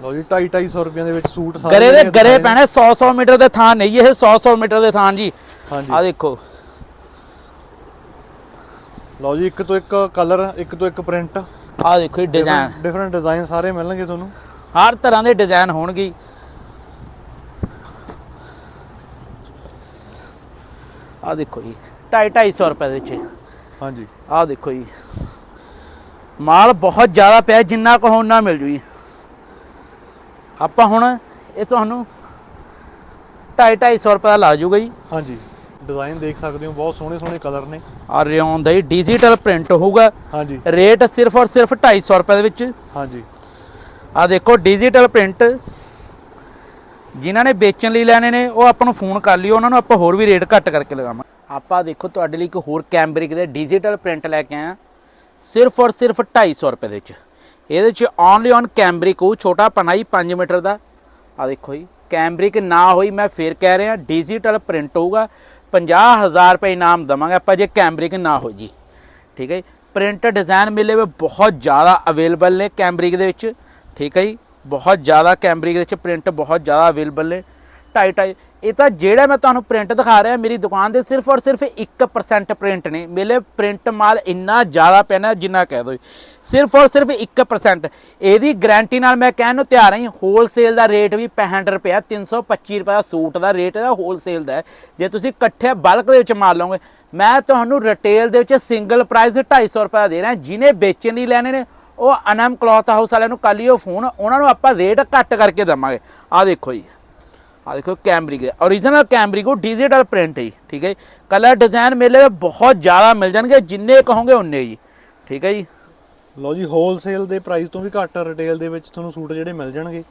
ਲਓ ਜੀ 2.5 250 ਰੁਪਏ ਦੇ ਵਿੱਚ ਸੂਟ ਗਰੇ ਦੇ ਗਰੇ। ਪੈਣੇ 100 100 ਮੀਟਰ ਦੇ ਥਾਂ ਨਹੀਂ ਇਹ 100 100 ਮੀਟਰ ਦੇ ਥਾਂ ਜੀ। ਹਾਂਜੀ। ਆ ਦੇਖੋ। ਲਓ ਜੀ ਇੱਕ ਤੋਂ ਇੱਕ ਕਲਰ ਇੱਕ ਤੋਂ ਇੱਕ ਪ੍ਰਿੰਟ। ਆ ਦੇਖੋ ਜੀ ਡਿਜ਼ਾਈਨ ਡਿਫਰੈਂਟ ਡਿਜ਼ਾਈਨ ਸਾਰੇ ਮਿਲਣਗੇ ਤੁਹਾਨੂੰ। ਹਰ ਤਰ੍ਹਾਂ ਦੇ ਡਿਜ਼ਾਈਨ ਹੋਣਗੇ ਆ ਦੇਖੋ ਜੀ 2.5 250 ਰੁਪਏ ਦੇ ਵਿੱਚ। ਹਾਂਜੀ। ਆ ਦੇਖੋ ਜੀ। ਮਾਲ ਬਹੁਤ ਜ਼ਿਆਦਾ ਪਿਆ ਜਿੰਨਾ ਕਹੋ ਨਾ ਮਿਲ ਜੂ ਜੀ। ਆਪਾਂ ਹੁਣ ਇਹ ਤੁਹਾਨੂੰ 2.5 250 ਰੁਪਏ ਦਾ ਲਾ ਜੂਗਾ ਜੀ। ਹਾਂਜੀ। ਡਿਜ਼ਾਈਨ ਦੇਖ ਸਕਦੇ ਹੋ ਬਹੁਤ ਸੋਹਣੇ ਸੋਹਣੇ ਕਲਰ ਨੇ। ਆ ਰਿਓਨ ਦਾ ਹੀ ਡਿਜੀਟਲ ਪ੍ਰਿੰਟ ਹੋਊਗਾ। ਹਾਂਜੀ। ਰੇਟ ਸਿਰਫ ਔਰ ਸਿਰਫ 250 ਰੁਪਏ ਦੇ ਵਿੱਚ। ਹਾਂਜੀ। ਆ ਦੇਖੋ ਡਿਜੀਟਲ ਪ੍ਰਿੰਟ ਜਿਨ੍ਹਾਂ ਨੇ ਵੇਚਣ ਲਈ ਲੈਣੇ ਨੇ ਉਹ ਆਪਾਂ ਨੂੰ ਫੋਨ ਕਰ ਲਿਓ ਉਹਨਾਂ ਨੂੰ ਆਪਾਂ ਹੋਰ ਵੀ ਰੇਟ ਘੱਟ ਕਰਕੇ ਲਗਾਵਾਂ ਆਪਾਂ ਦੇਖੋ ਤੁਹਾਡੇ ਲਈ ਇੱਕ ਹੋਰ ਕੈਂਬਰਿਕ ਦੇ ਡਿਜੀਟਲ ਪ੍ਰਿੰਟ ਲੈ ਕੇ ਆਏ ਆ ਸਿਰਫ ਔਰ ਸਿਰਫ 250 ਰੁਪਏ ਦੇ ਵਿੱਚ। ਇਹਦੇ ਚ ਓਨਲੀ ਔਨ ਕੈਂਬਰਿਕ ਉਹ ਛੋਟਾ ਪਨਾ ਹੀ 5 ਮੀਟਰ ਦਾ। ਆ ਦੇਖੋ ਜੀ, ਕੈਂਬਰਿਕ ਨਾ ਹੋਈ ਮੈਂ ਫੇਰ ਕਹਿ ਰਿਹਾ ਡਿਜੀਟਲ ਪ੍ਰਿੰਟ ਹੋਊਗਾ। 50000 ਰੁਪਏ ਇਨਾਮ ਦਵਾਂਗੇ ਆਪਾਂ ਜੇ ਕੈਂਬਰਿਕ ਨਾ ਹੋ ਜੀ। ਠੀਕ ਹੈ ਪ੍ਰਿੰਟ ਡਿਜ਼ਾਈਨ ਮਿਲੇ ਵੇ ਬਹੁਤ ਜ਼ਿਆਦਾ ਅਵੇਲੇਬਲ ਨੇ ਕੈਂਬਰਿਕ ਦੇ ਵਿੱਚ। ਠੀਕ ਹੈ ਜੀ, ਬਹੁਤ ਜ਼ਿਆਦਾ ਕੈਂਬਰਿਕ ਦੇ ਵਿੱਚ ਪ੍ਰਿੰਟ ਬਹੁਤ ਜ਼ਿਆਦਾ ਅਵੇਲੇਬਲ ਨੇ। ਢਾਈ ਢਾਈ ਇਹ ਤਾਂ ਜਿਹੜਾ ਮੈਂ ਤੁਹਾਨੂੰ ਪ੍ਰਿੰਟ ਦਿਖਾ ਰਿਹਾ, ਮੇਰੀ ਦੁਕਾਨ ਦੇ ਸਿਰਫ ਔਰ ਸਿਰਫ 1% ਪ੍ਰਿੰਟ ਨੇ। ਮੇਰੇ ਪ੍ਰਿੰਟ ਮਾਲ ਇੰਨਾ ਜ਼ਿਆਦਾ ਪੈਣਾ ਜਿੰਨਾ ਕਹਿ ਦੋ। ਸਿਰਫ ਔਰ ਸਿਰਫ 1% ਇਹਦੀ ਗਾਰੰਟੀ ਨਾਲ ਮੈਂ ਕਹਿਣ ਨੂੰ ਤਿਆਰ ਹਾਂ ਹੋਲਸੇਲ ਦਾ ਰੇਟ ਵੀ 65 ਰੁਪਏ 325 ਰੁਪਏ ਦਾ ਸੂਟ ਦਾ ਰੇਟ ਇਹਦਾ ਹੋਲਸੇਲ ਦਾ ਜੇ ਤੁਸੀਂ ਇਕੱਠੇ ਬਲਕ ਦੇ ਵਿੱਚ ਮਾਰ ਲਓਗੇ, ਮੈਂ ਤੁਹਾਨੂੰ ਰਿਟੇਲ ਦੇ ਵਿੱਚ ਸਿੰਗਲ ਪ੍ਰਾਈਸ 250 ਰੁਪਏ ਦਾ ਦੇ ਰਿਹਾ, ਜਿਹਨੇ ਵੇਚਣ ਲਈ ਲੈਣੇ ਨੇ, ਉਹ ਅਨਮ ਕਲੌਥ ਹਾਊਸ ਵਾਲਿਆਂ ਨੂੰ ਕੱਲ੍ਹ ਹੀ ਉਹ ਫੋਨ ਉਹਨਾਂ ਨੂੰ ਆਪਾਂ ਰੇਟ ਘੱਟ ਕਰਕੇ ਦੇਵਾਂਗੇ। ਆ ਦੇਖੋ ਜੀ। ਆ ਦੇਖੋ ਕੈਮਰਿਕ ਹੈ। Origignal ਕੈਮਰਿਕ ਉਹ ਡਿਜੀਟਲ ਪ੍ਰਿੰਟ ਹੈ ਜੀ, ਠੀਕ ਹੈ ਕਲਰ ਡਿਜ਼ਾਈਨ ਮੇਲੇ ਬਹੁਤ ਜ਼ਿਆਦਾ ਮਿਲ ਜਾਣਗੇ ਜਿੰਨੇ ਕਹੋਗੇ ਉਨੇ ਜੀ ਠੀਕ ਹੈ ਜੀ। ਲਓ ਜੀ ਹੋਲਸੇਲ ਦੇ ਪ੍ਰਾਈਸ ਤੋਂ ਵੀ ਘੱਟ ਰਿਟੇਲ ਦੇ ਵਿੱਚ ਤੁਹਾਨੂੰ ਸੂਟ ਜਿਹੜੇ ਮਿਲ ਜਾਣਗੇ।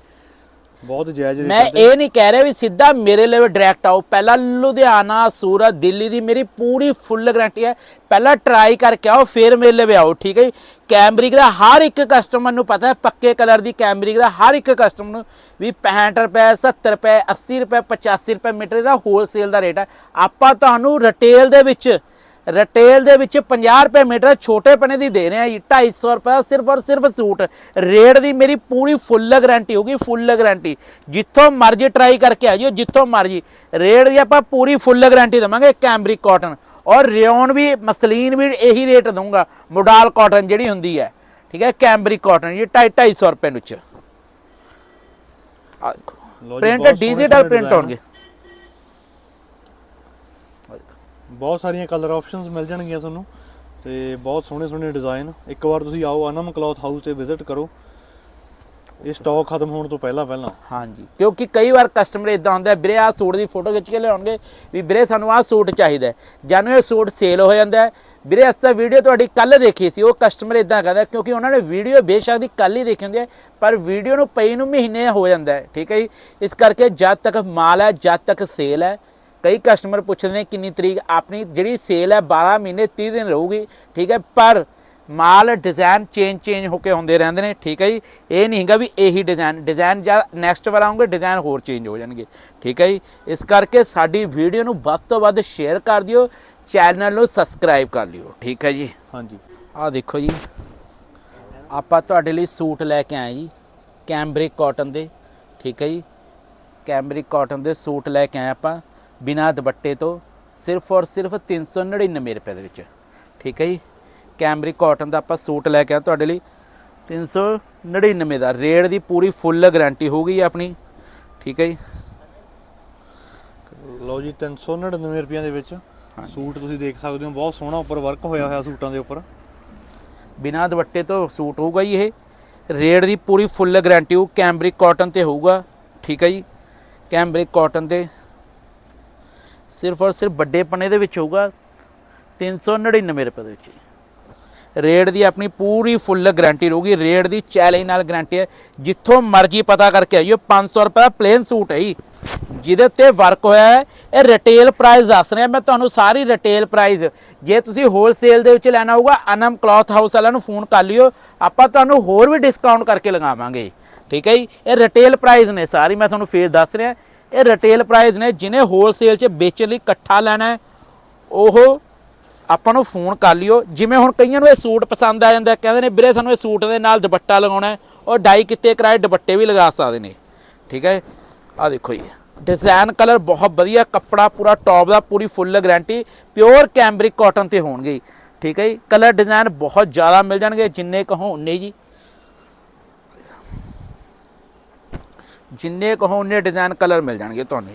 ਬਹੁਤ ਜਾਇਜ਼ ਮੈਂ ਇਹ ਨਹੀਂ ਕਹਿ ਰਿਹਾ ਵੀ ਸਿੱਧਾ ਮੇਰੇ ਲਈ ਡਾਇਰੈਕਟ ਆਓ। ਪਹਿਲਾਂ ਲੁਧਿਆਣਾ ਸੂਰਤ ਦਿੱਲੀ ਦੀ ਮੇਰੀ ਪੂਰੀ ਫੁੱਲ ਗਾਰੰਟੀ ਹੈ। ਪਹਿਲਾਂ ਟਰਾਈ ਕਰਕੇ ਆਓ ਫਿਰ ਮੇਰੇ ਲਈ ਆਓ ਠੀਕ ਹੈ ਜੀ? ਕੈਮਰਿਕ ਦਾ ਹਰ ਇੱਕ ਕਸਟਮਰ ਨੂੰ ਪਤਾ ਹੈ ਪੱਕੇ ਕਲਰ ਦੀ ਕੈਮਰਿਕ ਦਾ ਹਰ ਇੱਕ ਕਸਟਮਰ ਨੂੰ ਵੀ 65 ਰੁਪਏ 70 ਰੁਪਏ 80 ਰੁਪਏ 85 ਰੁਪਏ ਮੀਟਰ ਦਾ ਹੋਲਸੇਲ ਦਾ ਰੇਟ ਹੈ। ਆਪਾਂ ਤੁਹਾਨੂੰ ਰਿਟੇਲ ਦੇ ਵਿੱਚ ਰਿਟੇਲ ਦੇ ਵਿੱਚ 50 ਰੁਪਏ ਮੀਟਰ ਛੋਟੇ ਪਨੇ ਦੀ ਦੇ ਰਹੇ ਆ ਜੀ 250 ਰੁਪਏ ਸਿਰਫ ਔਰ ਸਿਰਫ ਸੂਟ। ਰੇਟ ਦੀ ਮੇਰੀ ਪੂਰੀ ਫੁੱਲ ਗਾਰੰਟੀ ਹੋਗੀ ਫੁੱਲ ਗਾਰੰਟੀ ਜਿੱਥੋਂ ਮਰਜ਼ੀ ਟਰਾਈ ਕਰਕੇ ਆ ਜਿਓ ਜਿੱਥੋਂ ਮਰਜ਼ੀ। ਰੇਟ ਦੀ ਆਪਾਂ ਪੂਰੀ ਫੁੱਲ ਗਾਰੰਟੀ ਦਵਾਂਗੇ ਕੈਮਰਿਕ ਕਾਟਨ ਔਰ ਰਿਓਨ ਵੀ ਮਸਲੀਨ ਵੀ ਇਹੀ ਰੇਟ ਦਊਂਗਾ ਮੋਡਾਲ ਕਾਟਨ ਜਿਹੜੀ ਹੁੰਦੀ ਹੈ। ਠੀਕ ਹੈ ਕੈਮਰਿਕ ਕਾਟਨ ਇਹ 250 ਰੁਪਏ ਵਿੱਚ ਲਓ ਜੀ, ਪ੍ਰਿੰਟ ਡਿਜੀਟਲ ਪ੍ਰਿੰਟ ਹੋਣਗੇ। ਬਹੁਤ ਸਾਰੀਆਂ ਕਲਰ ਆਪਸ਼ਨਸ ਮਿਲ ਜਾਣਗੀਆਂ ਤੁਹਾਨੂੰ ਤੇ ਬਹੁਤ ਸੋਹਣੇ ਸੋਹਣੇ ਡਿਜ਼ਾਈਨ ਇੱਕ ਵਾਰ ਤੁਸੀਂ ਆਓ ਅਨਮ ਕਲੌਥ ਹਾਊਸ ਤੇ ਵਿਜ਼ਿਟ ਕਰੋ। ਇਹ ਸਟਾਕ ਖਤਮ ਹੋਣ ਤੋਂ ਪਹਿਲਾਂ ਪਹਿਲਾਂ। ਹਾਂਜੀ ਕਿਉਂਕਿ ਕਈ ਵਾਰ ਕਸਟਮਰ ਇਦਾਂ ਹੁੰਦਾ ਹੈ, ਵੀਰੇ ਆਹ ਸੂਟ ਦੀ ਫੋਟੋ ਖਿੱਚ ਕੇ ਲਿਆਉਣਗੇ ਵੀ ਵੀਰੇ ਸਾਨੂੰ ਆਹ ਸੂਟ ਚਾਹੀਦਾ ਹੈ। ਜਾਨੂੰ ਇਹ ਸੂਟ ਸੇਲ ਹੋ ਜਾਂਦਾ ਵੀਰੇ ਅਸ ਤਾਂ ਵੀਡੀਓ ਤੁਹਾਡੀ ਕੱਲ ਦੇਖੀ ਸੀ ਉਹ ਕਸਟਮਰ ਇਦਾਂ ਕਹਿੰਦਾ ਕਿਉਂਕਿ ਉਹਨਾਂ ਨੇ ਵੀਡੀਓ ਬੇਸ਼ੱਕ ਦੀ ਕੱਲ ਹੀ ਦੇਖੀ ਹੁੰਦੀ ਹੈ ਪਰ ਵੀਡੀਓ ਨੂੰ ਪਈ ਨੂੰ ਮਹੀਨੇ ਹੋ ਜਾਂਦਾ ਠੀਕ ਹੈ ਜੀ? ਇਸ ਕਰਕੇ ਜਦ ਤੱਕ ਮਾਲ ਹੈ ਜਦ ਤੱਕ ਸੇਲ ਹੈ ਕਈ ਕਸਟਮਰ ਪੁੱਛਦੇ ਨੇ ਕਿੰਨੀ ਤਰੀਕ ਆਪਣੀ ਜਿਹੜੀ ਸੇਲ ਹੈ 12 ਮਹੀਨੇ 30 ਦਿਨ ਰਹੂਗੀ, ਠੀਕ ਹੈ, ਪਰ ਮਾਲ ਡਿਜ਼ਾਈਨ ਚੇਂਜ ਚੇਂਜ ਹੋ ਕੇ ਹੁੰਦੇ ਰਹਿੰਦੇ ਨੇ, ਠੀਕ ਹੈ ਜੀ। ਇਹ ਨਹੀਂ ਹੈਗਾ ਵੀ ਇਹੀ ਡਿਜ਼ਾਈਨ ਡਿਜ਼ਾਈਨ ਜਾਂ ਨੈਕਸਟ ਵਾਰ ਆਉਂਗੇ ਡਿਜ਼ਾਈਨ ਹੋਰ ਚੇਂਜ ਹੋ ਜਾਣਗੇ, ਠੀਕ ਹੈ ਜੀ। ਇਸ ਕਰਕੇ ਸਾਡੀ ਵੀਡੀਓ ਨੂੰ ਵੱਧ ਤੋਂ ਵੱਧ ਸ਼ੇਅਰ ਕਰ ਦਿਓ ਚੈਨਲ ਨੂੰ ਸਬਸਕ੍ਰਾਈਬ ਕਰ ਲਿਓ, ਠੀਕ ਹੈ ਜੀ। ਹਾਂਜੀ। ਆਹ ਦੇਖੋ ਜੀ, ਆਪਾਂ ਤੁਹਾਡੇ ਲਈ ਸੂਟ ਲੈ ਕੇ ਆਏ ਜੀ ਕੈਂਬਰਿਕ ਕਾਟਨ ਦੇ, ਠੀਕ ਹੈ ਜੀ। ਕੈਂਬਰਿਕ ਕਾਟਨ ਦੇ ਸੂਟ ਲੈ ਕੇ ਆਏ ਆਪਾਂ। ਬਿਨਾ ਦੁਪੱਟੇ ਤੋਂ ਸਿਰਫ ਔਰ ਸਿਰਫ 399 ਰੁਪਏ ਦੇ ਵਿੱਚ। ਠੀਕ ਹੈ ਜੀ? ਕੈਂਬਰਿਕ ਕਾਟਨ ਦਾ ਆਪਾਂ ਸੂਟ ਲੈ ਕੇ ਆਏ ਤੁਹਾਡੇ ਲਈ। 399 ਦਾ। ਰੇਟ ਦੀ ਪੂਰੀ ਫੁੱਲ ਗਾਰੰਟੀ ਹੋਊਗੀ ਆਪਣੀ। ਠੀਕ ਹੈ ਜੀ? ਲਓ ਜੀ 399 ਰੁਪਈਆਂ ਦੇ ਵਿੱਚ ਸੂਟ ਤੁਸੀਂ ਦੇਖ ਸਕਦੇ ਹੋ। ਬਹੁਤ ਸੋਹਣਾ ਉੱਪਰ ਵਰਕ ਹੋਇਆ ਹੋਇਆ ਸੂਟਾਂ ਦੇ ਉੱਪਰ। ਬਿਨਾ ਦੁਪੱਟੇ ਤੋਂ ਸੂਟ ਹੋਊਗਾ ਜੀ ਇਹ। ਰੇਟ ਦੀ ਪੂਰੀ ਫੁੱਲ ਗਾਰੰਟੀ ਹੋਊ ਕੈਂਬਰਿਕ ਕਾਟਨ ਤੇ ਹੋਊਗਾ। ਠੀਕ ਹੈ ਜੀ? ਕੈਂਬਰਿਕ ਕਾਟਨ ਤੇ ਸਿਰਫ ਔਰ ਸਿਰਫ ਵੱਡੇ ਪੰਨੇ ਦੇ ਵਿੱਚ ਹੋਊਗਾ 399 ਰੁਪਏ ਦੇ ਵਿੱਚ। ਰੇਟ ਦੀ ਆਪਣੀ ਪੂਰੀ ਫੁੱਲ ਗਾਰੰਟੀ ਰਹੂਗੀ, ਰੇਟ ਦੀ ਚੈਲੰਜ ਨਾਲ ਗਾਰੰਟੀ ਹੈ। ਜਿੱਥੋਂ ਮਰਜ਼ੀ ਪਤਾ ਕਰਕੇ ਆਈਓ 500 ਰੁਪਏ ਦਾ ਪਲੇਨ ਸੂਟ ਹੈ ਜੀ। ਜਿਹਦੇ ਉੱਤੇ ਵਰਕ ਹੋਇਆ ਹੈ, ਇਹ ਰਿਟੇਲ ਪ੍ਰਾਈਸ ਦੱਸ ਰਿਹਾ, ਮੈਂ ਤੁਹਾਨੂੰ ਸਾਰੀ ਰਿਟੇਲ ਪ੍ਰਾਈਸ ਜੇ ਤੁਸੀਂ ਹੋਲਸੇਲ ਦੇ ਵਿੱਚ ਲੈਣਾ ਹੋਊਗਾ ਅਨਮ ਕਲੌਥ ਹਾਊਸ ਵਾਲਿਆਂ ਨੂੰ ਫੋਨ ਕਰ ਲਿਓ, ਆਪਾਂ ਤੁਹਾਨੂੰ ਹੋਰ ਵੀ ਡਿਸਕਾਊਂਟ ਕਰਕੇ ਲਗਾਵਾਂਗੇ। ਠੀਕ ਹੈ ਜੀ? ਇਹ ਰਿਟੇਲ ਪ੍ਰਾਈਸ ਨੇ, ਸਾਰੀ ਮੈਂ ਤੁਹਾਨੂੰ ਫੇਰ ਦੱਸ ਰਿਹਾ। ਇਹ ਰਿਟੇਲ ਪ੍ਰਾਈਸ ਨੇ ਜਿਹਨੇ ਹੋਲਸੇਲ 'ਚ ਵੇਚਣ ਲਈ ਇਕੱਠਾ ਲੈਣਾ ਉਹ ਆਪਾਂ ਨੂੰ ਫੋਨ ਕਰ ਲਿਓ। ਜਿਵੇਂ ਹੁਣ ਕਈਆਂ ਨੂੰ ਇਹ ਸੂਟ ਪਸੰਦ ਆ ਜਾਂਦਾ ਕਹਿੰਦੇ ਨੇ, ਵੀਰੇ ਸਾਨੂੰ ਇਹ ਸੂਟ ਦੇ ਨਾਲ ਦੁਪੱਟਾ ਲਗਾਉਣਾ ਹੈ, ਉਹ ਡਾਈ ਕੀਤੇ ਕਰਾਏ ਦੁਪੱਟੇ ਵੀ ਲਗਾ ਸਕਦੇ ਨੇ। ਠੀਕ ਹੈ? ਆ ਦੇਖੋ ਜੀ। ਡਿਜ਼ਾਈਨ ਕਲਰ ਬਹੁਤ ਵਧੀਆ, ਕੱਪੜਾ ਪੂਰਾ ਟੌਪ ਦਾ, ਪੂਰੀ full guarantee pure cambric cotton ਤੇ ਹੋਣਗੇ। ਜੀ। ਠੀਕ ਹੈ ਜੀ? ਕਲਰ ਡਿਜ਼ਾਈਨ ਬਹੁਤ ਜ਼ਿਆਦਾ ਮਿਲ ਜਾਣਗੇ, ਜਿੰਨੇ ਕਹੋ ਉਨੇ ਜੀ ਜਿੰਨੇ ਕਹੋ ਉਨੇ ਡਿਜ਼ਾਈਨ ਕਲਰ ਮਿਲ ਜਾਣਗੇ ਤੁਹਾਨੂੰ।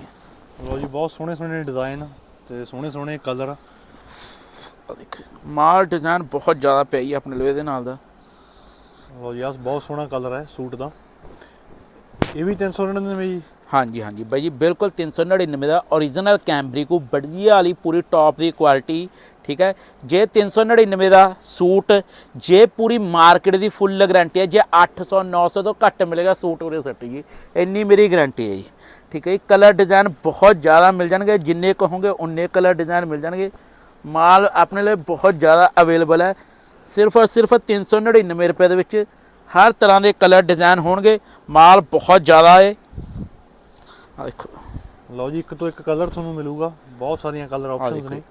ਲਓ ਜੀ ਬਹੁਤ ਸੋਹਣੇ ਸੋਹਣੇ ਡਿਜ਼ਾਈਨ ਤੇ ਸੋਹਣੇ ਸੋਹਣੇ ਕਲਰ ਆਹ ਦੇਖੋ ਮਾਲ ਡਿਜ਼ਾਈਨ ਬਹੁਤ ਜ਼ਿਆਦਾ ਪਿਆ ਜੀ ਆਪਣੇ ਲੋਹੇ ਦੇ ਨਾਲ ਦਾ। ਲਓ ਜੀ ਆਹ ਬਹੁਤ ਸੋਹਣਾ ਕਲਰ ਹੈ ਸੂਟ ਦਾ। ਇਹ ਵੀ 399 ਜੀ? ਹਾਂਜੀ ਹਾਂਜੀ। ਬਾਈ ਜੀ ਬਿਲਕੁਲ 399 ਦਾ origignal ਕੈਂਬਰਿਕ ਉਹ ਵਧੀਆ ਵਾਲੀ ਪੂਰੀ ਟੌਪ ਦੀ ਕੁਆਲਿਟੀ ਠੀਕ ਹੈ? ਜੇ 399 ਦਾ ਸੂਟ ਜੇ ਪੂਰੀ ਮਾਰਕੀਟ ਦੀ ਫੁੱਲ ਗਾਰੰਟੀ ਹੈ ਜੇ 800 900 ਤੋਂ ਘੱਟ ਮਿਲੇਗਾ ਸੂਟ ਉਰੇ ਸੱਟ ਜੀ। ਇੰਨੀ ਮੇਰੀ ਗਾਰੰਟੀ ਹੈ ਜੀ। ਠੀਕ ਹੈ ਕਲਰ ਡਿਜ਼ਾਈਨ ਬਹੁਤ ਜ਼ਿਆਦਾ ਮਿਲ ਜਾਣਗੇ ਜਿੰਨੇ ਕਹੋਗੇ ਉਨੇ ਕਲਰ ਡਿਜ਼ਾਈਨ ਮਿਲ ਜਾਣਗੇ। ਮਾਲ ਆਪਣੇ ਲਈ ਬਹੁਤ ਜ਼ਿਆਦਾ ਅਵੇਲੇਬਲ ਹੈ। ਸਿਰਫ ਔਰ ਸਿਰਫ 399 ਰੁਪਏ ਦੇ ਵਿੱਚ ਹਰ ਤਰ੍ਹਾਂ ਦੇ ਕਲਰ ਡਿਜ਼ਾਈਨ ਹੋਣਗੇ। ਮਾਲ ਬਹੁਤ ਜ਼ਿਆਦਾ ਹੈ। ਆ ਦੇਖੋ। ਲਓ ਜੀ ਇੱਕ ਤੋਂ ਇੱਕ ਕਲਰ ਤੁਹਾਨੂੰ ਮਿਲੂਗਾ। ਬਹੁਤ ਸਾਰੀਆਂ ਕਲਰ ਆਪਸ਼ਨਸ। ਨੇ।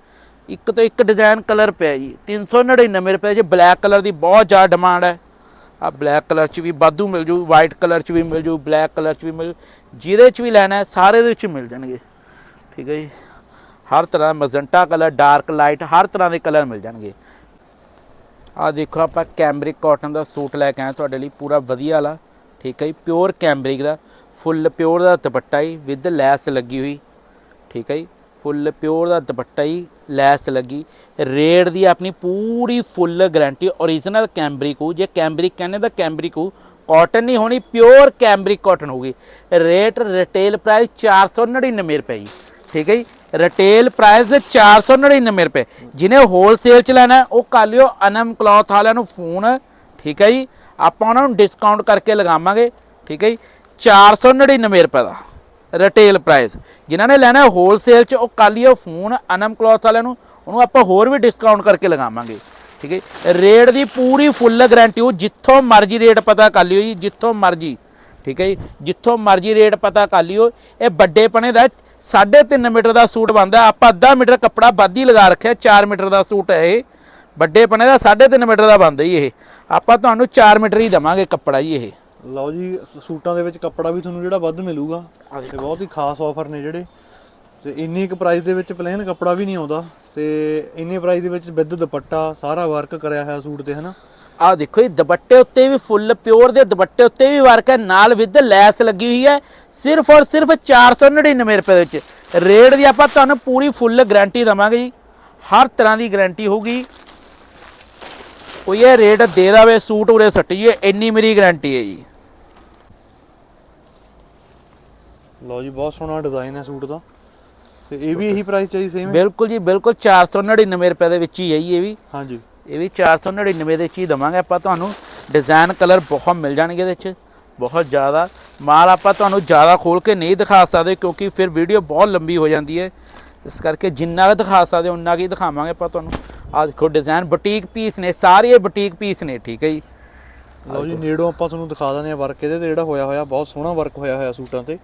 ਇੱਕ ਤੋਂ ਇੱਕ ਡਿਜ਼ਾਈਨ ਕਲਰ ਪਿਆ ਜੀ 399 ਰੁਪਏ ਜੀ ਬਲੈਕ ਕਲਰ ਦੀ ਬਹੁਤ ਜ਼ਿਆਦਾ ਡਿਮਾਂਡ ਹੈ। ਆ ਬਲੈਕ ਕਲਰ ਚ ਵੀ ਵਾਧੂ ਮਿਲ ਜੂ ਵਾਈਟ ਕਲਰ ਚ ਵੀ ਮਿਲ ਜੂ ਬਲੈਕ ਕਲਰ ਚ ਵੀ ਮਿਲ ਜੂ, ਜਿਹਦੇ ਚ ਵੀ ਲੈਣਾ ਹੈ, ਸਾਰੇ ਦੇ ਵਿੱਚ ਮਿਲ ਜਾਣਗੇ। ਠੀਕ ਹੈ ਜੀ? ਹਰ ਤਰ੍ਹਾਂ ਮਜ਼ੰਟਾ ਕਲਰ ਡਾਰਕ ਲਾਈਟ ਹਰ ਤਰ੍ਹਾਂ ਦੇ ਕਲਰ ਮਿਲ ਜਾਣਗੇ। ਆ ਦੇਖੋ ਆਪਾਂ ਕੈਂਬਰਿਕ ਕਾਟਨ ਦਾ ਸੂਟ ਲੈ ਕੇ ਆਏ ਤੁਹਾਡੇ ਲਈ ਪੂਰਾ ਵਧੀਆ ਵਾਲਾ। ਠੀਕ ਹੈ ਜੀ? ਪਿਓਰ ਕੈਂਬਰਿਕ ਦਾ ਫੁੱਲ ਪਿਓਰ ਦਾ ਦੁਪੱਟਾ ਹੀ ਵਿਦ ਲੈਸ ਲੱਗੀ ਹੋਈ। ਠੀਕ ਹੈ ਜੀ? ਫੁੱਲ, ਪਿਓਰ ਦਾ ਦੁਪੱਟਾ ਹੀ ਲੈਸ ਲੱਗੀ। ਰੇਟ ਦੀ ਆਪਣੀ ਪੂਰੀ ਫੁੱਲ ਗਾਰੰਟੀ origignal ਕੈਂਬਰਿਕ ਹੋ ਜੇ ਕੈਂਬਰਿਕ ਕਹਿੰਦੇ ਤਾਂ ਕੈਂਬਰਿਕ ਹੋ ਕਾਟਨ ਨਹੀਂ ਹੋਣੀ ਪਿਓਰ ਕੈਂਬਰਿਕ ਕਾਟਨ ਹੋਊਗੀ। ਰੇਟ ਰਿਟੇਲ ਪ੍ਰਾਈਸ 499 ਰੁਪਏ ਜੀ। ਠੀਕ ਹੈ ਜੀ? ਰਿਟੇਲ ਪ੍ਰਾਈਸ 499 ਰੁਪਏ। ਜਿਹਨੇ ਹੋਲਸੇਲ ਚ ਲੈਣਾ, ਉਹ ਕਰ ਲਿਓ ਅਨਮ ਕਲੌਥ ਵਾਲਿਆਂ ਨੂੰ ਫੋਨ ਠੀਕ ਹੈ ਜੀ? ਆਪਾਂ ਉਹਨਾਂ ਨੂੰ ਡਿਸਕਾਊਂਟ ਕਰਕੇ ਲਗਾਵਾਂਗੇ, ਠੀਕ ਹੈ ਜੀ? 499 ਰੁਪਏ ਦਾ। ਰਿਟੇਲ ਪ੍ਰਾਈਸ ਜਿਨ੍ਹਾਂ ਨੇ ਲੈਣਾ ਹੋਲਸੇਲ ਚ, ਉਹ ਕੱਲ੍ਹ ਹੀ ਉਹ ਫੋਨ ਅਨਮ ਕਲੌਥ ਵਾਲਿਆਂ ਨੂੰ, ਉਹਨੂੰ ਆਪਾਂ ਹੋਰ ਵੀ ਡਿਸਕਾਊਂਟ ਕਰਕੇ ਲਗਾਵਾਂਗੇ। ਠੀਕ ਹੈ ਰੇਟ ਦੀ ਪੂਰੀ ਫੁੱਲ ਗਾਰੰਟੀ ਉਹ ਜਿੱਥੋਂ ਮਰਜ਼ੀ ਰੇਟ ਪਤਾ ਕਰ ਲਿਓ ਜੀ, ਜਿੱਥੋਂ ਮਰਜ਼ੀ। ਠੀਕ ਹੈ ਜੀ? ਜਿੱਥੋਂ ਮਰਜ਼ੀ ਰੇਟ ਪਤਾ ਕਰ ਲਿਓ। ਇਹ ਵੱਡੇ ਪਣੇ ਦਾ 3.5 ਮੀਟਰ ਦਾ ਸੂਟ ਬਣਦਾ ਆਪਾਂ ਅੱਧਾ ਮੀਟਰ ਕੱਪੜਾ ਵੱਧ ਹੀ ਲਗਾ ਰੱਖਿਆ 4 ਮੀਟਰ ਦਾ ਸੂਟ ਹੈ ਇਹ। ਵੱਡੇ ਪਣੇ ਦਾ 3.5 ਮੀਟਰ ਦਾ ਬਣਦਾ ਜੀ ਇਹ। ਆਪਾਂ ਤੁਹਾਨੂੰ 4 ਮੀਟਰ ਹੀ ਦਵਾਂਗੇ ਕੱਪੜਾ ਜੀ ਇਹ। ਲਓ ਜੀ ਸੂਟਾਂ ਦੇ ਵਿੱਚ ਕੱਪੜਾ ਵੀ ਤੁਹਾਨੂੰ ਜਿਹੜਾ ਵੱਧ ਮਿਲੂਗਾ ਤੇ ਬਹੁਤ ਹੀ ਖਾਸ ਆਫਰ ਨੇ ਜਿਹੜੇ। ਤੇ ਇੰਨੀ ਕੁ ਪ੍ਰਾਈਸ ਦੇ ਵਿੱਚ ਪਲੇਨ ਕੱਪੜਾ ਵੀ ਨਹੀਂ ਆਉਂਦਾ। ਤੇ ਇੰਨੇ ਪ੍ਰਾਈਸ ਦੇ ਵਿੱਚ ਵਿਦ ਦੁਪੱਟਾ ਸਾਰਾ ਵਰਕ ਕਰਿਆ ਹੋਇਆ ਸੂਟ ਤੇ ਹਨਾ? ਆਹ ਦੇਖੋ ਇਹ ਦੁਪੱਟੇ ਉੱਤੇ ਵੀ ਫੁੱਲ ਪਿਓਰ ਦੇ ਦੁਪੱਟੇ ਉੱਤੇ ਵੀ ਵਰਕ ਹੈ ਨਾਲ ਵਿਦ ਲੈਸ ਲੱਗੀ ਹੋਈ ਹੈ। ਸਿਰਫ ਔਰ ਸਿਰਫ 499 ਰੁਪਏ ਦੇ ਵਿੱਚ। ਰੇਟ ਦੀ ਆਪਾਂ ਤੁਹਾਨੂੰ ਪੂਰੀ ਫੁੱਲ ਗਾਰੰਟੀ ਦਵਾਂਗੇ ਜੀ। ਹਰ ਤਰ੍ਹਾਂ ਦੀ ਗਾਰੰਟੀ ਹੋਊਗੀ। ਕੋਈ ਇਹ ਰੇਟ ਦੇ ਦਵੇ ਸੂਟ ਉਰੇ ਸੱਟੀਏ ਇੰਨੀ ਮੇਰੀ ਗਾਰੰਟੀ ਹੈ ਜੀ। ਲਓ ਜੀ ਬਹੁਤ ਸੋਹਣਾ ਡਿਜ਼ਾਈਨ ਹੈ ਸੂਟ ਦਾ। ਤੇ ਇਹ ਵੀ ਇਹੀ ਪ੍ਰਾਈਸ ਚਾਹੀ ਸੇਮ ਹੈ? ਬਿਲਕੁਲ ਜੀ ਬਿਲਕੁਲ 499 ਰੁਪਏ ਦੇ ਵਿੱਚ ਹੀ ਹੈ ਜੀ ਇਹ ਵੀ। ਹਾਂਜੀ। ਇਹ ਵੀ 499 ਦੇ ਵਿੱਚ ਹੀ ਦਵਾਂਗੇ ਆਪਾਂ ਤੁਹਾਨੂੰ। ਡਿਜ਼ਾਈਨ ਕਲਰ ਬਹੁਤ ਮਿਲ ਜਾਣਗੇ ਇਹਦੇ ਵਿੱਚ। ਬਹੁਤ ਜ਼ਿਆਦਾ। ਮਾਲ ਆਪਾਂ ਤੁਹਾਨੂੰ ਜ਼ਿਆਦਾ ਖੋਲ ਕੇ ਨਹੀਂ ਦਿਖਾ ਸਕਦੇ ਕਿਉਂਕਿ ਫਿਰ ਵੀਡੀਓ ਬਹੁਤ ਲੰਬੀ ਹੋ ਜਾਂਦੀ ਹੈ। ਇਸ ਕਰਕੇ ਜਿੰਨਾ ਕੁ ਦਿਖਾ ਸਕਦੇ ਉਨਾ ਕੁ ਦਿਖਾਵਾਂਗੇ ਆਪਾਂ ਤੁਹਾਨੂੰ। ਆਹ ਦੇਖੋ ਡਿਜ਼ਾਈਨ ਬੁਟੀਕ ਪੀਸ ਨੇ ਸਾਰੇ ਬੁਟੀਕ ਪੀਸ ਨੇ ਠੀਕ ਹੈ ਜੀ। ਲਓ ਜੀ ਨੇੜੋਂ ਆਪਾਂ ਤੁਹਾਨੂੰ ਦਿਖਾ ਦਿੰਦੇ ਆ ਵਰਕ ਇਹਦੇ ਤੇ ਜਿਹੜਾ ਹੋਇਆ ਹੋਇਆ ਬਹੁਤ ਸੋਹਣਾ ਵਰਕ ਹੋਇਆ ਹੋਇਆ ਸੂਟਾਂ ਤੇ।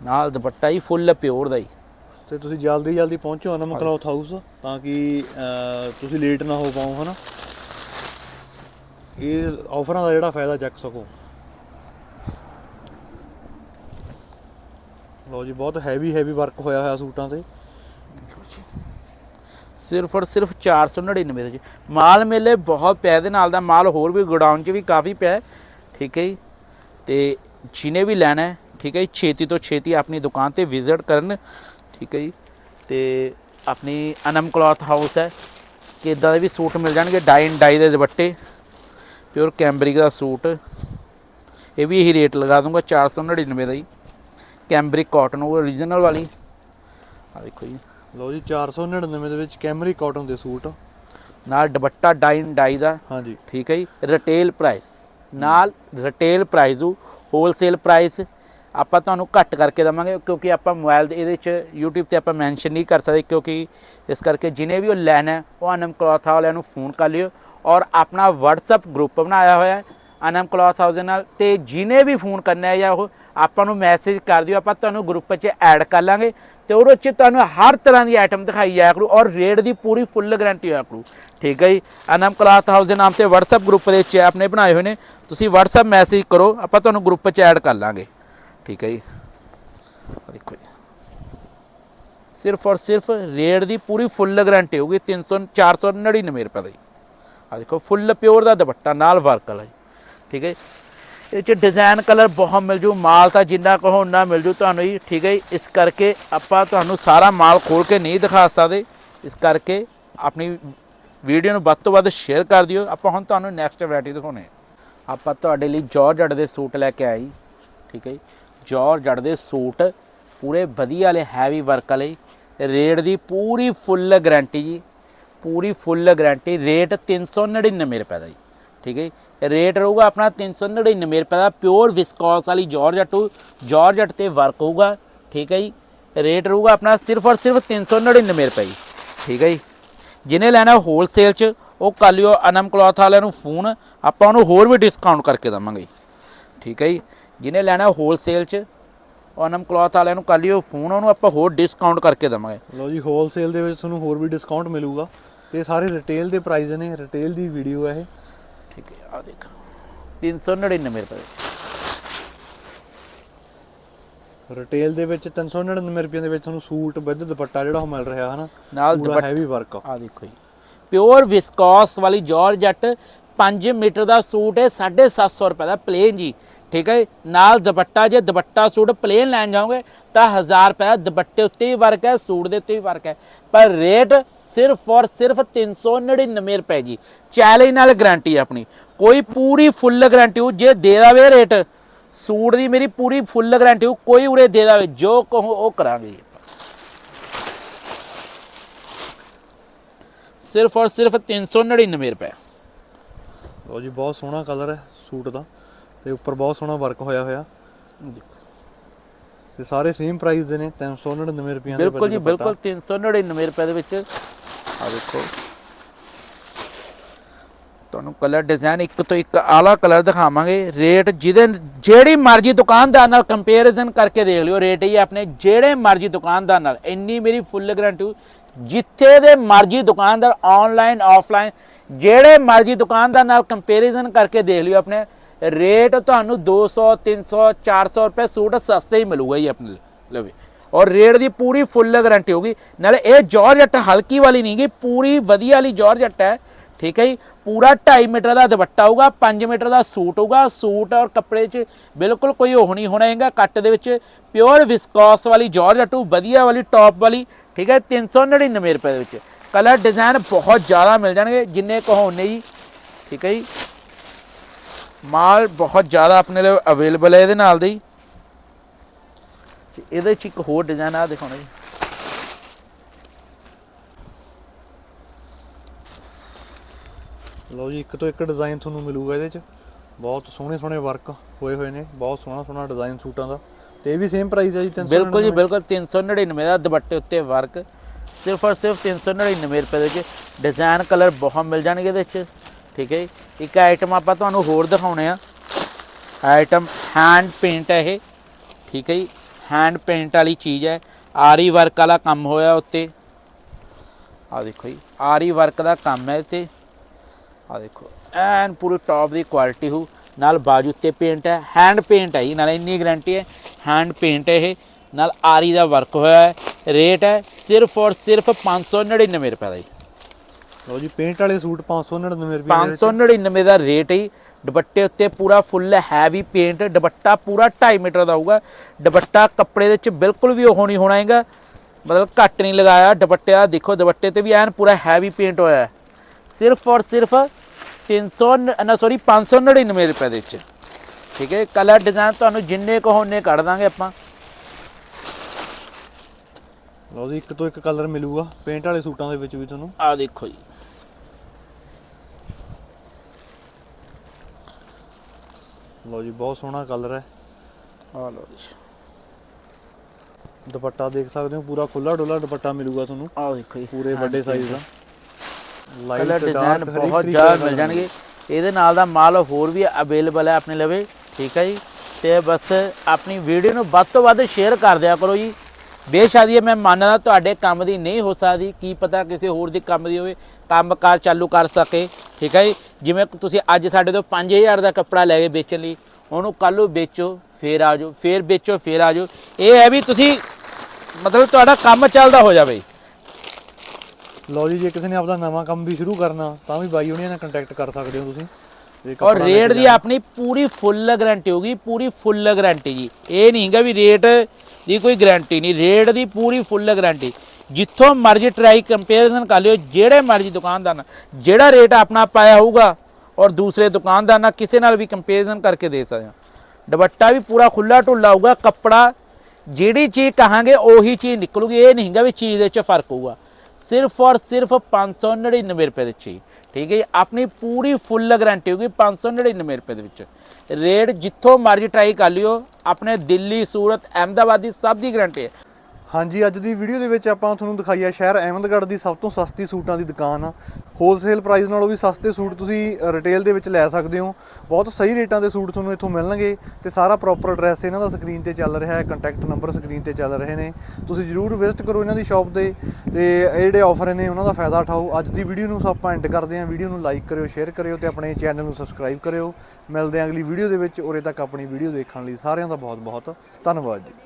ਨਾਲ ਦੁਪੱਟਾ ਹੀ ਫੁੱਲ ਪਿਓਰ ਦਾ ਹੀ ਤੇ ਤੁਸੀਂ ਜਲਦੀ ਜਲਦੀ ਪਹੁੰਚੋ ਅਨਮ ਕਲੌਥ ਹਾਊਸ ਤਾਂ ਕਿ ਤੁਸੀਂ ਲੇਟ ਨਾ ਹੋ ਪਾਓ ਹਨਾ? ਇਹ ਆਫਰਾਂ ਦਾ ਜਿਹੜਾ ਫਾਇਦਾ ਚੱਕ ਸਕੋ। ਲਓ ਜੀ ਬਹੁਤ ਹੈਵੀ ਹੈਵੀ ਵਰਕ ਹੋਇਆ ਹੋਇਆ ਸੂਟਾਂ ਤੇ। ਸਿਰਫ ਔਰ ਸਿਰਫ 499 ਦੇ ਵਿੱਚ ਮਾਲ ਮੇਲੇ ਬਹੁਤ ਪਿਆ ਇਹਦੇ ਨਾਲ ਦਾ ਮਾਲ ਹੋਰ ਵੀ ਗੋਡਾਊਨ 'ਚ ਵੀ ਕਾਫੀ ਪਿਆ। ਠੀਕ ਹੈ ਜੀ। ਤੇ ਜਿਹਨੇ ਵੀ ਲੈਣਾ ਹੈ ਠੀਕ ਹੈ ਜੀ ਛੇਤੀ ਤੋਂ ਛੇਤੀ ਆਪਣੀ ਦੁਕਾਨ ਤੇ ਵਿਜ਼ਿਟ ਕਰਨ ਠੀਕ ਹੈ ਜੀ ਤੇ ਆਪਣੀ ਅਨਮ ਕਲੌਥ ਹਾਊਸ ਹੈ ਕਿ ਇਦਾਂ ਦੇ ਵੀ ਸੂਟ ਮਿਲ ਜਾਣਗੇ ਡਾਈ ਐਂਡ ਡਾਈ ਦੇ ਦੁਪੱਟੇ ਪਿਓਰ ਕੈਂਬਰਿਕ ਦਾ ਸੂਟ ਇਹ ਵੀ ਇਹੀ ਰੇਟ ਲਗਾ ਦੂੰਗਾ 499 ਦਾ ਹੀ ਕੈਂਬਰਿਕ ਕਾਟਨ ਉਹ ਓਰੀਜਨਲ ਵਾਲੀ। ਆ ਦੇਖੋ ਜੀ। ਲਓ ਜੀ 499 ਦੇ ਵਿੱਚ ਕੈਮਰੀ ਕਾਟਨ ਦੇ ਸੂਟ। ਨਾਲ ਦੁਪੱਟਾ ਡਾਈ ਐਂਡ ਡਾਈ ਦਾ। ਹਾਂਜੀ। ਠੀਕ ਹੈ ਜੀ ਰਿਟੇਲ ਪ੍ਰਾਈਸ ਨਾਲ ਰਿਟੇਲ ਪ੍ਰਾਈਸ ਹੋਲਸੇਲ ਪ੍ਰਾਈਸ ਆਪਾਂ ਤੁਹਾਨੂੰ ਘੱਟ ਕਰਕੇ ਦਵਾਂਗੇ, ਕਿਉਂਕਿ ਆਪਾਂ ਮੋਬਾਈਲ ਦੇ ਇਹਦੇ ਚ YouTube ਤੇ ਆਪਾਂ ਮੈਂਸ਼ਨ ਨਹੀਂ ਕਰ ਸਕਦੇ, ਕਿਉਂਕਿ ਇਸ ਕਰਕੇ ਜਿਹਨੇ ਵੀ ਉਹ ਲੈਣਾ ਉਹ ਅਨਮ ਕਲੌਥ ਵਾਲਿਆਂ ਨੂੰ ਫੋਨ ਕਰ ਲਿਓ। ਔਰ ਆਪਣਾ WhatsApp ਗਰੁੱਪ ਬਣਾਇਆ ਹੋਇਆ ਹੈ, ਅਨਮ ਕਲੌਥ ਹਾਊਸ ਦੇ ਨਾਲ। ਤੇ ਜਿਹਨੇ ਵੀ ਫੋਨ ਕਰਨਾ ਹੈ ਜਾਂ ਉਹ, ਆਪਾਂ ਨੂੰ ਮੈਸੇਜ ਕਰ ਦਿਓ, ਆਪਾਂ ਤੁਹਾਨੂੰ ਗਰੁੱਪ 'ਚ ਐਡ ਕਰ ਲਾਂਗੇ। ਤੇ ਉਹਦੇ 'ਚ ਤੁਹਾਨੂੰ ਹਰ ਤਰ੍ਹਾਂ ਦੀ ਆਈਟਮ ਦਿਖਾਈ ਜਾਇਆ ਕਰੂ, ਔਰ ਰੇਟ ਦੀ ਪੂਰੀ ਫੁੱਲ ਗਾਰੰਟੀ ਹੋਇਆ ਕਰੂ। ਠੀਕ ਹੈ ਜੀ? ਅਨਮ ਕਲਾਥ ਹਾਊਸ ਦੇ ਨਾਮ ਤੇ WhatsApp ਗਰੁੱਪ ਦੇ ਵਿੱਚ ਆਪਣੇ ਬਣਾਏ ਹੋਏ ਨੇ। ਤੁਸੀਂ WhatsApp ਮੈਸੇਜ ਕਰੋ, ਆਪਾਂ ਤੁਹਾਨੂੰ ਗਰੁੱਪ 'ਚ ਐਡ ਕਰ ਲਾਂਗੇ। ਠੀਕ ਹੈ ਜੀ। ਦੇਖੋ ਜੀ। ਸਿਰਫ ਔਰ ਸਿਰਫ ਰੇਟ ਦੀ ਪੂਰੀ ਫੁੱਲ ਗਾਰੰਟੀ ਹੋਊਗੀ 300 499 ਰੁਪਏ ਦੀ ਆ ਦੇਖੋ, ਫੁੱਲ ਪਿਓਰ ਦਾ ਦੁਪੱਟਾ, ਨਾਲ ਵਰਕ ਵਾਲਾ ਜੀ। ਠੀਕ ਹੈ ਜੀ। ਇਹ ਚ ਡਿਜ਼ਾਈਨ ਕਲਰ ਬਹੁਤ ਮਿਲ ਜੂ, ਮਾਲ ਤਾਂ ਜਿੰਨਾ ਕਹੋ ਉਨਾ ਮਿਲ ਜੂ ਤੁਹਾਨੂੰ ਜੀ। ਠੀਕ ਹੈ ਜੀ। ਇਸ ਕਰਕੇ ਆਪਾਂ ਤੁਹਾਨੂੰ ਸਾਰਾ ਮਾਲ ਖੋਲ ਕੇ ਨਹੀਂ ਦਿਖਾ ਸਕਦੇ। ਇਸ ਕਰਕੇ ਆਪਣੀ ਵੀਡੀਓ ਨੂੰ ਵੱਧ ਤੋਂ ਵੱਧ ਸ਼ੇਅਰ ਕਰ ਦਿਓ। ਆਪਾਂ ਹੁਣ ਤੁਹਾਨੂੰ ਨੈਕਸਟ ਵੈਰਾਈਟੀ ਦਿਖਾਉਣੇ ਆ। ਆਪਾਂ ਤੁਹਾਡੇ ਲਈ ਜਾਰਜਟ ਦੇ ਸੂਟ ਲੈ ਕੇ ਆਏ ਜੀ। ਠੀਕ ਹੈ ਜੀ। ਜਾਰਜਟ ਦੇ ਸੂਟ, ਪੂਰੇ ਵਧੀਆ ਵਾਲੇ ਹੈਵੀ ਵਰਕ ਵਾਲੇ। ਰੇਟ ਦੀ ਪੂਰੀ ਫੁੱਲ ਗਾਰੰਟੀ ਜੀ। ਪੂਰੀ ਫੁੱਲ ਗਾਰੰਟੀ ਰੇਟ 399 ਰੁਪਏ ਦਾ ਜੀ। ਠੀਕ ਹੈ ਜੀ। ਰੇਟ ਰਹੂਗਾ ਆਪਣਾ 399 ਰੁਪਏ ਦਾ ਪਿਓਰ ਵਿਸਕੋਸ ਵਾਲੀ ਜਾਰਜਟ ਟੂ ਜਾਰਜਟ ਤੇ ਵਰਕ ਹੋਊਗਾ। ਠੀਕ ਹੈ ਜੀ? ਰੇਟ ਰਹੂਗਾ ਆਪਣਾ ਸਿਰਫ ਔਰ ਸਿਰਫ 399 ਰੁਪਏ ਜੀ। ਠੀਕ ਹੈ ਜੀ? ਜਿਹਨੇ ਲੈਣਾ ਹੋਲਸੇਲ 'ਚ, ਉਹ ਕਰ ਲਿਓ ਅਨਮ ਕਲੌਥ ਵਾਲਿਆਂ ਨੂੰ ਫੋਨ ਆਪਾਂ ਉਹਨੂੰ ਹੋਰ ਵੀ ਡਿਸਕਾਊਂਟ ਕਰਕੇ ਦਵਾਂਗੇ ਜੀ। ਠੀਕ ਹੈ ਜੀ? ਜਿਹਨੇ ਲੈਣਾ ਹੋਲਸੇਲ 'ਚ ਅਨਮ ਕਲੌਥ ਵਾਲਿਆਂ ਨੂੰ ਕਰ ਲਿਓ ਫੋਨ ਉਹਨੂੰ ਆਪਾਂ ਹੋਰ ਡਿਸਕਾਊਂਟ ਕਰਕੇ ਦਵਾਂਗੇ। ਲਓ ਜੀ ਹੋਲਸੇਲ ਦੇ ਵਿੱਚ ਤੁਹਾਨੂੰ ਹੋਰ ਵੀ ਡਿਸਕਾਊਂਟ ਮਿਲੂਗਾ। ਤੇ ਸਾਰੇ ਰਿਟੇਲ ਦੇ ਪ੍ਰਾਈਸ ਨੇ ਰਿਟੇਲ ਦੀ ਵੀਡੀਓ ਹੈ ਇਹ। ਠੀਕ ਹੈ ਆ ਦੇਖ 399 ਰੁਪਏ। ਰਿਟੇਲ ਦੇ ਵਿੱਚ 399 ਰੁਪਏ ਦੇ ਵਿੱਚ ਤੁਹਾਨੂੰ ਸੂਟ ਵਿਦ ਦੁਪੱਟਾ ਜਿਹੜਾ ਉਹ ਮਿਲ ਰਿਹਾ ਹੈ ਨਾ ਨਾਲ ਦੁਪੱਟਾ ਹੈਵੀ ਵਰਕ ਆ ਦੇਖੋ ਜੀ। ਪਿਓਰ ਵਿਸਕੋਸ ਵਾਲੀ ਜਾਰਜਟ 5 ਮੀਟਰ ਦਾ ਸੂਟ ਹੈ 750 ਰੁਪਏ ਦਾ ਪਲੇਨ ਜੀ। ਠੀਕ ਹੈ ਨਾਲ ਦੁਪੱਟਾ, ਜੇ ਦੁਪੱਟਾ ਸੂਟ ਪਲੇਨ ਲੈਣ ਜਾਓਗੇ, ਤਾਂ 1000 ਰੁਪਏ ਦਾ ਦੁਪੱਟੇ ਉੱਤੇ ਵੀ ਵਰਕ ਹੈ, ਸੂਟ ਦੇ ਉੱਤੇ ਵੀ ਵਰਕ ਹੈ। ਪਰ ਰੇਟ ਸਿਰਫ ਔਰ ਸਿਰਫ 399 ਰੁਪਏ ਜੀ। ਚੈਲੇਂਜ ਨਾਲ ਗਾਰੰਟੀ ਆਪਣੀ। ਕੋਈ ਪੂਰੀ ਫੁੱਲ ਗਾਰੰਟੀ ਹੋ ਜੇ ਦੇ ਦਾਵੇ ਰੇਟ, ਸੂਟ ਦੀ ਮੇਰੀ ਪੂਰੀ ਫੁੱਲ ਗਾਰੰਟੀ ਹੋ ਕੋਈ ਉਰੇ ਦੇ ਦਾਵੇ, ਜੋ ਕਹੋ ਉਹ ਕਰਾਂਗੇ ਜੀ। ਸਿਰਫ ਔਰ ਸਿਰਫ 399 ਰੁਪਏ। ਲਓ ਜੀ ਬਹੁਤ ਸੋਹਣਾ ਕਲਰ ਹੈ ਸੂਟ ਦਾ ਤੇ ਉੱਪਰ ਬਹੁਤ ਸੋਹਣਾ ਵਰਕ ਹੋਇਆ ਹੋਇਆ। ਤੇ ਸਾਰੇ ਸੇਮ ਪ੍ਰਾਈਸ ਦੇ ਨੇ 399 ਰੁਪਏ ਦੇ ਬਿਲਕੁਲ ਜੀ। ਬਿਲਕੁਲ 399 ਰੁਪਏ ਦੇ ਵਿੱਚ। ਆ ਦੇਖੋ। ਤੁਹਾਨੂੰ ਕਲਰ ਡਿਜ਼ਾਈਨ ਇੱਕ ਤੋਂ ਇੱਕ ਆਲਾ ਕਲਰ ਦਿਖਾਵਾਂਗੇ। ਰੇਟ ਜਿਹਦੇ ਜਿਹੜੀ ਮਰਜ਼ੀ ਦੁਕਾਨਦਾਰ ਨਾਲ ਕੰਪੈਰੀਜ਼ਨ ਕਰਕੇ ਦੇਖ ਲਿਓ। ਰੇਟ ਹੀ ਆਪਣੇ ਜਿਹੜੇ ਮਰਜ਼ੀ ਦੁਕਾਨਦਾਰ ਨਾਲ। ਇੰਨੀ ਮੇਰੀ ਫੁੱਲ ਗਾਰੰਟੀ ਜਿੱਥੇ ਦੇ ਮਰਜ਼ੀ ਦੁਕਾਨਦਾਰ ਆਨਲਾਈਨ ਆਫਲਾਈਨ ਜਿਹੜੇ ਮਰਜ਼ੀ ਦੁਕਾਨਦਾਰ ਨਾਲ ਕੰਪੈਰੀਜ਼ਨ ਕਰਕੇ ਦੇਖ ਲਿਓ ਆਪਣੇ ਰੇਟ ਤੁਹਾਨੂੰ 200 300 400 ਰੁਪਏ ਸੂਟ ਸਸਤੇ ਹੀ ਮਿਲੂਗਾ ਜੀ ਆਪਣੇ ਲਵੇ ਔਰ ਰੇਟ ਦੀ ਪੂਰੀ ਫੁੱਲ ਗਾਰੰਟੀ ਹੋਗੀ ਨਾਲੇ ਇਹ ਜਾਰਜਟ ਹਲਕੀ ਵਾਲੀ ਨਹੀਂ ਗੀ, ਪੂਰੀ ਵਧੀਆ ਵਾਲੀ ਜਾਰਜਟ ਹੈ। ਠੀਕ ਹੈ ਜੀ? ਪੂਰਾ 2.5 ਮੀਟਰ ਦਾ ਦੁਪੱਟਾ ਹੋਊਗਾ 5 ਮੀਟਰ ਦਾ ਸੂਟ ਹੋਊਗਾ। ਸੂਟ ਔਰ ਕੱਪੜੇ 'ਚ ਬਿਲਕੁਲ ਕੋਈ ਉਹ ਨਹੀਂ ਹੋਣਾ ਹੈਗਾ। ਕੱਟ ਦੇ ਵਿੱਚ ਪਿਓਰ ਵਿਸਕੋਸ ਵਾਲੀ ਜਾਰਜਟ ਵਧੀਆ ਵਾਲੀ ਟੌਪ ਵਾਲੀ ਠੀਕ ਹੈ 399 ਰੁਪਏ ਦੇ ਵਿੱਚ। ਕਲਰ ਡਿਜ਼ਾਈਨ ਬਹੁਤ ਜ਼ਿਆਦਾ ਮਿਲ ਜਾਣਗੇ, ਜਿੰਨੇ ਕਹੋ ਉਨੇ ਜੀ ਠੀਕ ਹੈ ਜੀ। ਮਾਲ ਬਹੁਤ ਜ਼ਿਆਦਾ ਆਪਣੇ ਲਈ ਅਵੇਲੇਬਲ ਹੈ ਇਹਦੇ ਨਾਲ ਦੇ। ਹੀ ਇਹਦੇ ਚ ਇੱਕ ਹੋਰ ਡਿਜ਼ਾਈਨ ਆ ਦਿਖਾਉਣਾ ਜੀ। ਲਓ ਜੀ, ਇੱਕ ਤੋਂ ਇੱਕ ਡਿਜ਼ਾਈਨ ਤੁਹਾਨੂੰ ਮਿਲੂਗਾ ਇਹਦੇ 'ਚ ਬਹੁਤ ਸੋਹਣੇ ਸੋਹਣੇ ਵਰਕ ਹੋਏ ਹੋਏ ਨੇ, ਬਹੁਤ ਸੋਹਣਾ ਸੋਹਣਾ ਡਿਜ਼ਾਈਨ ਸੂਟਾਂ ਦਾ। ਤੇ ਇਹ ਵੀ ਸੇਮ ਪ੍ਰਾਈਸ ਹੈ ਜੀ 300 ਬਿਲਕੁਲ ਜੀ ਬਿਲਕੁਲ 399 ਦਾ ਦੁਪੱਟੇ ਉੱਤੇ ਵਰਕ ਸਿਰਫ ਔਰ ਸਿਰਫ 399 ਰੁਪਏ ਦੇ ਵਿੱਚ ਡਿਜ਼ਾਈਨ ਕਲਰ ਬਹੁਤ ਮਿਲ ਜਾਣਗੇ ਇਹਦੇ ਵਿੱਚ। ਠੀਕ ਹੈ ਜੀ ਇੱਕ ਆਈਟਮ ਆਪਾਂ ਤੁਹਾਨੂੰ ਹੋਰ ਦਿਖਾਉਣੇ ਆ। ਆਈਟਮ ਹੈਂਡ ਪੇਂਟ ਹੈ ਇਹ। ਠੀਕ ਹੈ ਜੀ ਹੈਂਡ ਪੇਂਟ ਵਾਲੀ ਚੀਜ਼ ਹੈ। ਆਰੀ ਵਰਕ ਵਾਲਾ ਕੰਮ ਹੋਇਆ ਉੱਤੇ। ਆ ਦੇਖੋ ਜੀ ਆਰੀ ਵਰਕ ਦਾ ਕੰਮ ਹੈ ਇੱਥੇ। ਆ ਦੇਖੋ ਐਨ ਪੂਰੀ ਟੌਪ ਦੀ ਕੁਆਲਿਟੀ ਹੋ ਨਾਲ ਬਾਜੂ ਤੇ ਪੇਂਟ ਹੈ ਹੈਂਡ ਪੇਂਟ ਹੈ ਜੀ ਨਾਲ ਇੰਨੀ ਗਾਰੰਟੀ ਹੈ ਹੈਂਡ ਪੇਂਟ ਹੈ ਇਹ ਨਾਲ ਆਰੀ ਦਾ ਵਰਕ ਹੋਇਆ ਹੈ ਰੇਟ ਹੈ ਸਿਰਫ ਔਰ ਸਿਰਫ 599 ਰੁਪਏ ਦਾ ਜੀ ਲਓ ਜੀ ਪੇਂਟ ਵਾਲੇ ਸੂਟ 599 ਰੁਪਏ ਦੇ ਵਿੱਚ। 599 ਦਾ ਰੇਟ ਹੈ। ਦੁਪੱਟੇ ਉੱਤੇ ਪੂਰਾ ਫੁੱਲ ਹੈਵੀ ਪੇਂਟ ਦੁਪੱਟਾ ਪੂਰਾ 2.5 ਮੀਟਰ ਦਾ ਹੋਊਗਾ ਦੁਪੱਟਾ ਕੱਪੜੇ ਦੇ ਵਿੱਚ ਬਿਲਕੁਲ ਵੀ ਉਹ ਨਹੀਂ ਹੋਣਾ ਹੈਗਾ ਮਤਲਬ ਘੱਟ ਨਹੀਂ ਲਗਾਇਆ ਦੁਪੱਟੇ ਦਾ ਦੇਖੋ ਦੁਪੱਟੇ ਤੇ ਵੀ ਐਨ ਪੂਰਾ ਹੈਵੀ ਪੇਂਟ ਹੋਇਆ ਹੈ ਸਿਰਫ ਔਰ ਸਿਰਫ 300 ਨ- ਨਾ ਸੌਰੀ 599 ਰੁਪਏ ਦੇ ਵਿੱਚ। ਠੀਕ ਹੈ ਕਲਰ ਡਿਜ਼ਾਈਨ ਤੁਹਾਨੂੰ ਜਿੰਨੇ ਕਹੋ ਉਨੇ ਕੱਢ ਦਾਂਗੇ ਆਪਾਂ। ਲਓ ਜੀ ਇੱਕ ਤੋਂ ਇੱਕ ਕਲਰ ਮਿਲੂਗਾ ਪੇਂਟ ਵਾਲੇ ਸੂਟਾਂ ਦੇ ਵਿੱਚ ਵੀ ਤੁਹਾਨੂੰ। ਆ ਦੇਖੋ ਜੀ। ਲਓ ਜੀ ਬਹੁਤ ਸੋਹਣਾ ਕਲਰ ਹੈ। ਆ ਲਓ ਜੀ। ਦੁਪੱਟਾ ਦੇਖ ਸਕਦੇ ਹੋ ਪੂਰਾ ਖੁੱਲਾ ਡੁੱਲਾ ਦੁਪੱਟਾ ਮਿਲੂਗਾ ਤੁਹਾਨੂੰ। ਆ ਦੇਖੋ ਜੀ। ਪੂਰੇ ਵੱਡੇ ਸਾਈਜ਼ ਦਾ। ਕਲਰ ਡਿਜ਼ਾਈਨ ਬਹੁਤ ਜ਼ਿਆਦਾ ਮਿਲ ਜਾਣਗੇ। ਇਹਦੇ ਨਾਲ ਦਾ ਮਾਲ ਹੋਰ ਵੀ ਅਵੇਲੇਬਲ ਹੈ ਆਪਣੇ ਲਵੇ। ਠੀਕ ਹੈ ਜੀ? ਤੇ ਬਸ ਆਪਣੀ ਵੀਡੀਓ ਨੂੰ ਵੱਧ ਤੋਂ ਵੱਧ ਸ਼ੇਅਰ ਕਰ ਦਿਆ ਕਰੋ ਜੀ। ਬੇਸ਼ਾਦੀ ਮੈਂ ਮੰਨਦਾ ਤੁਹਾਡੇ ਕੰਮ ਦੀ ਨਹੀਂ ਹੋ ਸਕਦੀ। ਕੀ ਪਤਾ ਕਿਸੇ ਹੋਰ ਦੇ ਕੰਮ ਦੀ ਹੋਵੇ ਕੰਮਕਾਰ ਚਾਲੂ ਕਰ ਸਕੇ। ਠੀਕ ਹੈ ਜੀ? ਜਿਵੇਂ ਤੁਸੀਂ ਅੱਜ ਸਾਡੇ ਤੋਂ 5000 ਦਾ ਕੱਪੜਾ ਲੈ ਕੇ ਵੇਚਣ ਲਈ ਉਹਨੂੰ ਕੱਲ ਨੂੰ ਵੇਚੋ ਫੇਰ ਆ ਜਾਓ ਫੇਰ ਵੇਚੋ ਫੇਰ ਆ ਜਾਓ। ਇਹ ਹੈ ਵੀ ਤੁਸੀਂ ਮਤਲਬ ਤੁਹਾਡਾ ਕੰਮ ਚੱਲਦਾ ਹੋ ਜਾਵੇ। ਲਓ ਜੀ ਜੇ ਕਿਸੇ ਨੇ ਆਪਦਾ ਨਵਾਂ ਕੰਮ ਵੀ ਸ਼ੁਰੂ ਕਰਨਾ ਤਾਂ ਵੀ ਬਾਈ ਹੁਣੀਆਂ ਨਾਲ ਕੰਟੈਕਟ ਕਰ ਸਕਦੇ ਹੋ ਤੁਸੀਂ। ਔਰ ਰੇਟ ਦੀ। ਆਪਣੀ ਪੂਰੀ ਫੁੱਲ ਗਾਰੰਟੀ ਹੋਗੀ ਪੂਰੀ ਫੁੱਲ ਗਾਰੰਟੀ ਜੀ। ਇਹ ਨਹੀਂ ਹੈਗਾ ਵੀ ਰੇਟ ਦੀ ਕੋਈ ਗਾਰੰਟੀ ਨਹੀਂ ਰੇਟ ਦੀ ਪੂਰੀ ਫੁੱਲ ਗਾਰੰਟੀ ਜਿੱਥੋਂ ਮਰਜ਼ੀ ਟਰਾਈ ਕੰਪੈਰੀਜ਼ਨ ਕਰ ਲਿਓ ਜਿਹੜੇ ਮਰਜ਼ੀ ਦੁਕਾਨਦਾਰ ਨਾਲ ਜਿਹੜਾ ਰੇਟ ਆਪਣਾ ਪਾਇਆ ਹੋਊਗਾ ਔਰ ਦੂਸਰੇ ਦੁਕਾਨਦਾਰ ਨਾਲ ਕਿਸੇ ਨਾਲ ਵੀ ਕੰਪੈਰੀਜ਼ਨ ਕਰਕੇ ਦੇ ਸਕਦੇ ਹਾਂ। ਦੁਪੱਟਾ ਵੀ ਪੂਰਾ ਖੁੱਲਾ ਢੁੱਲਾ ਹੋਊਗਾ ਕੱਪੜਾ ਜਿਹੜੀ ਚੀਜ਼ ਕਹਾਂਗੇ ਉਹੀ ਚੀਜ਼ ਨਿਕਲੂਗੀ। ਇਹ ਨਹੀਂ ਹੈਗਾ ਵੀ ਚੀਜ਼ ਦੇ ਵਿੱਚ ਫ਼ਰਕ ਹੋਊਗਾ। ਸਿਰਫ ਔਰ ਸਿਰਫ 599 ਰੁਪਏ ਦੇ ਵਿੱਚ ਹੀ ਠੀਕ ਹੈ ਜੀ ਆਪਣੀ ਪੂਰੀ ਫੁੱਲ ਗਾਰੰਟੀ ਹੋਗੀ 599 ਰੁਪਏ ਦੇ ਵਿੱਚ ਰੇਟ ਜਿੱਥੋਂ ਮਰਜ਼ੀ ਟਰਾਈ ਕਰ ਲਿਓ ਆਪਣੇ ਦਿੱਲੀ ਸੂਰਤ ਅਹਿਮਦਾਬਾਦ ਦੀ ਸਭ ਦੀ ਗਾਰੰਟੀ ਹੈ ਹਾਂਜੀ, ਅੱਜ ਦੀ ਵੀਡੀਓ ਦੇ ਵਿੱਚ ਆਪਾਂ ਤੁਹਾਨੂੰ ਦਿਖਾਈ ਹੈ ਸ਼ਹਿਰ ਅਹਿਮਦਗੜ੍ਹ ਦੀ ਸਭ ਤੋਂ ਸਸਤੀ ਸੂਟਾਂ ਦੀ ਦੁਕਾਨ ਆ। ਹੋਲਸੇਲ ਪ੍ਰਾਈਸ ਨਾਲੋਂ ਵੀ ਸਸਤੇ ਸੂਟ ਤੁਸੀਂ ਰਿਟੇਲ ਦੇ ਵਿੱਚ ਲੈ ਸਕਦੇ ਹੋ। ਬਹੁਤ ਸਹੀ ਰੇਟਾਂ ਦੇ ਸੂਟ ਤੁਹਾਨੂੰ ਇੱਥੋਂ ਮਿਲਣਗੇ ਤੇ ਸਾਰਾ ਪ੍ਰੋਪਰ ਐਡਰੈਸ ਇਹਨਾਂ ਦਾ ਸਕਰੀਨ ਤੇ ਚੱਲ ਰਿਹਾ ਹੈ ਕੰਟੈਕਟ ਨੰਬਰ ਸਕਰੀਨ ਤੇ ਚੱਲ ਰਹੇ ਨੇ। ਤੁਸੀਂ ਜਰੂਰ ਵਿਜ਼ਿਟ ਕਰੋ ਇਹਨਾਂ ਦੀ ਸ਼ਾਪ ਤੇ ਤੇ ਇਹ ਜਿਹੜੇ ਆਫਰ ਨੇ ਉਹਨਾਂ ਦਾ ਫਾਇਦਾ ਉਠਾਓ। ਅੱਜ ਦੀ ਵੀਡੀਓ ਨੂੰ ਆਪਾਂ ਐਂਡ ਕਰਦੇ ਹਾਂ। ਵੀਡੀਓ ਨੂੰ ਲਾਈਕ ਕਰਿਓ ਸ਼ੇਅਰ ਕਰਿਓ ਤੇ ਆਪਣੇ ਚੈਨਲ ਨੂੰ ਸਬਸਕ੍ਰਾਈਬ ਕਰਿਓ। ਮਿਲਦੇ ਹਾਂ ਅਗਲੀ ਵੀਡੀਓ ਦੇ ਵਿੱਚ ਉਰੇ ਤੱਕ ਆਪਣੀ ਵੀਡੀਓ ਦੇਖਣ ਲਈ ਸਾਰਿਆਂ ਦਾ ਬਹੁਤ ਬਹੁਤ ਧੰਨਵਾਦ ਜੀ।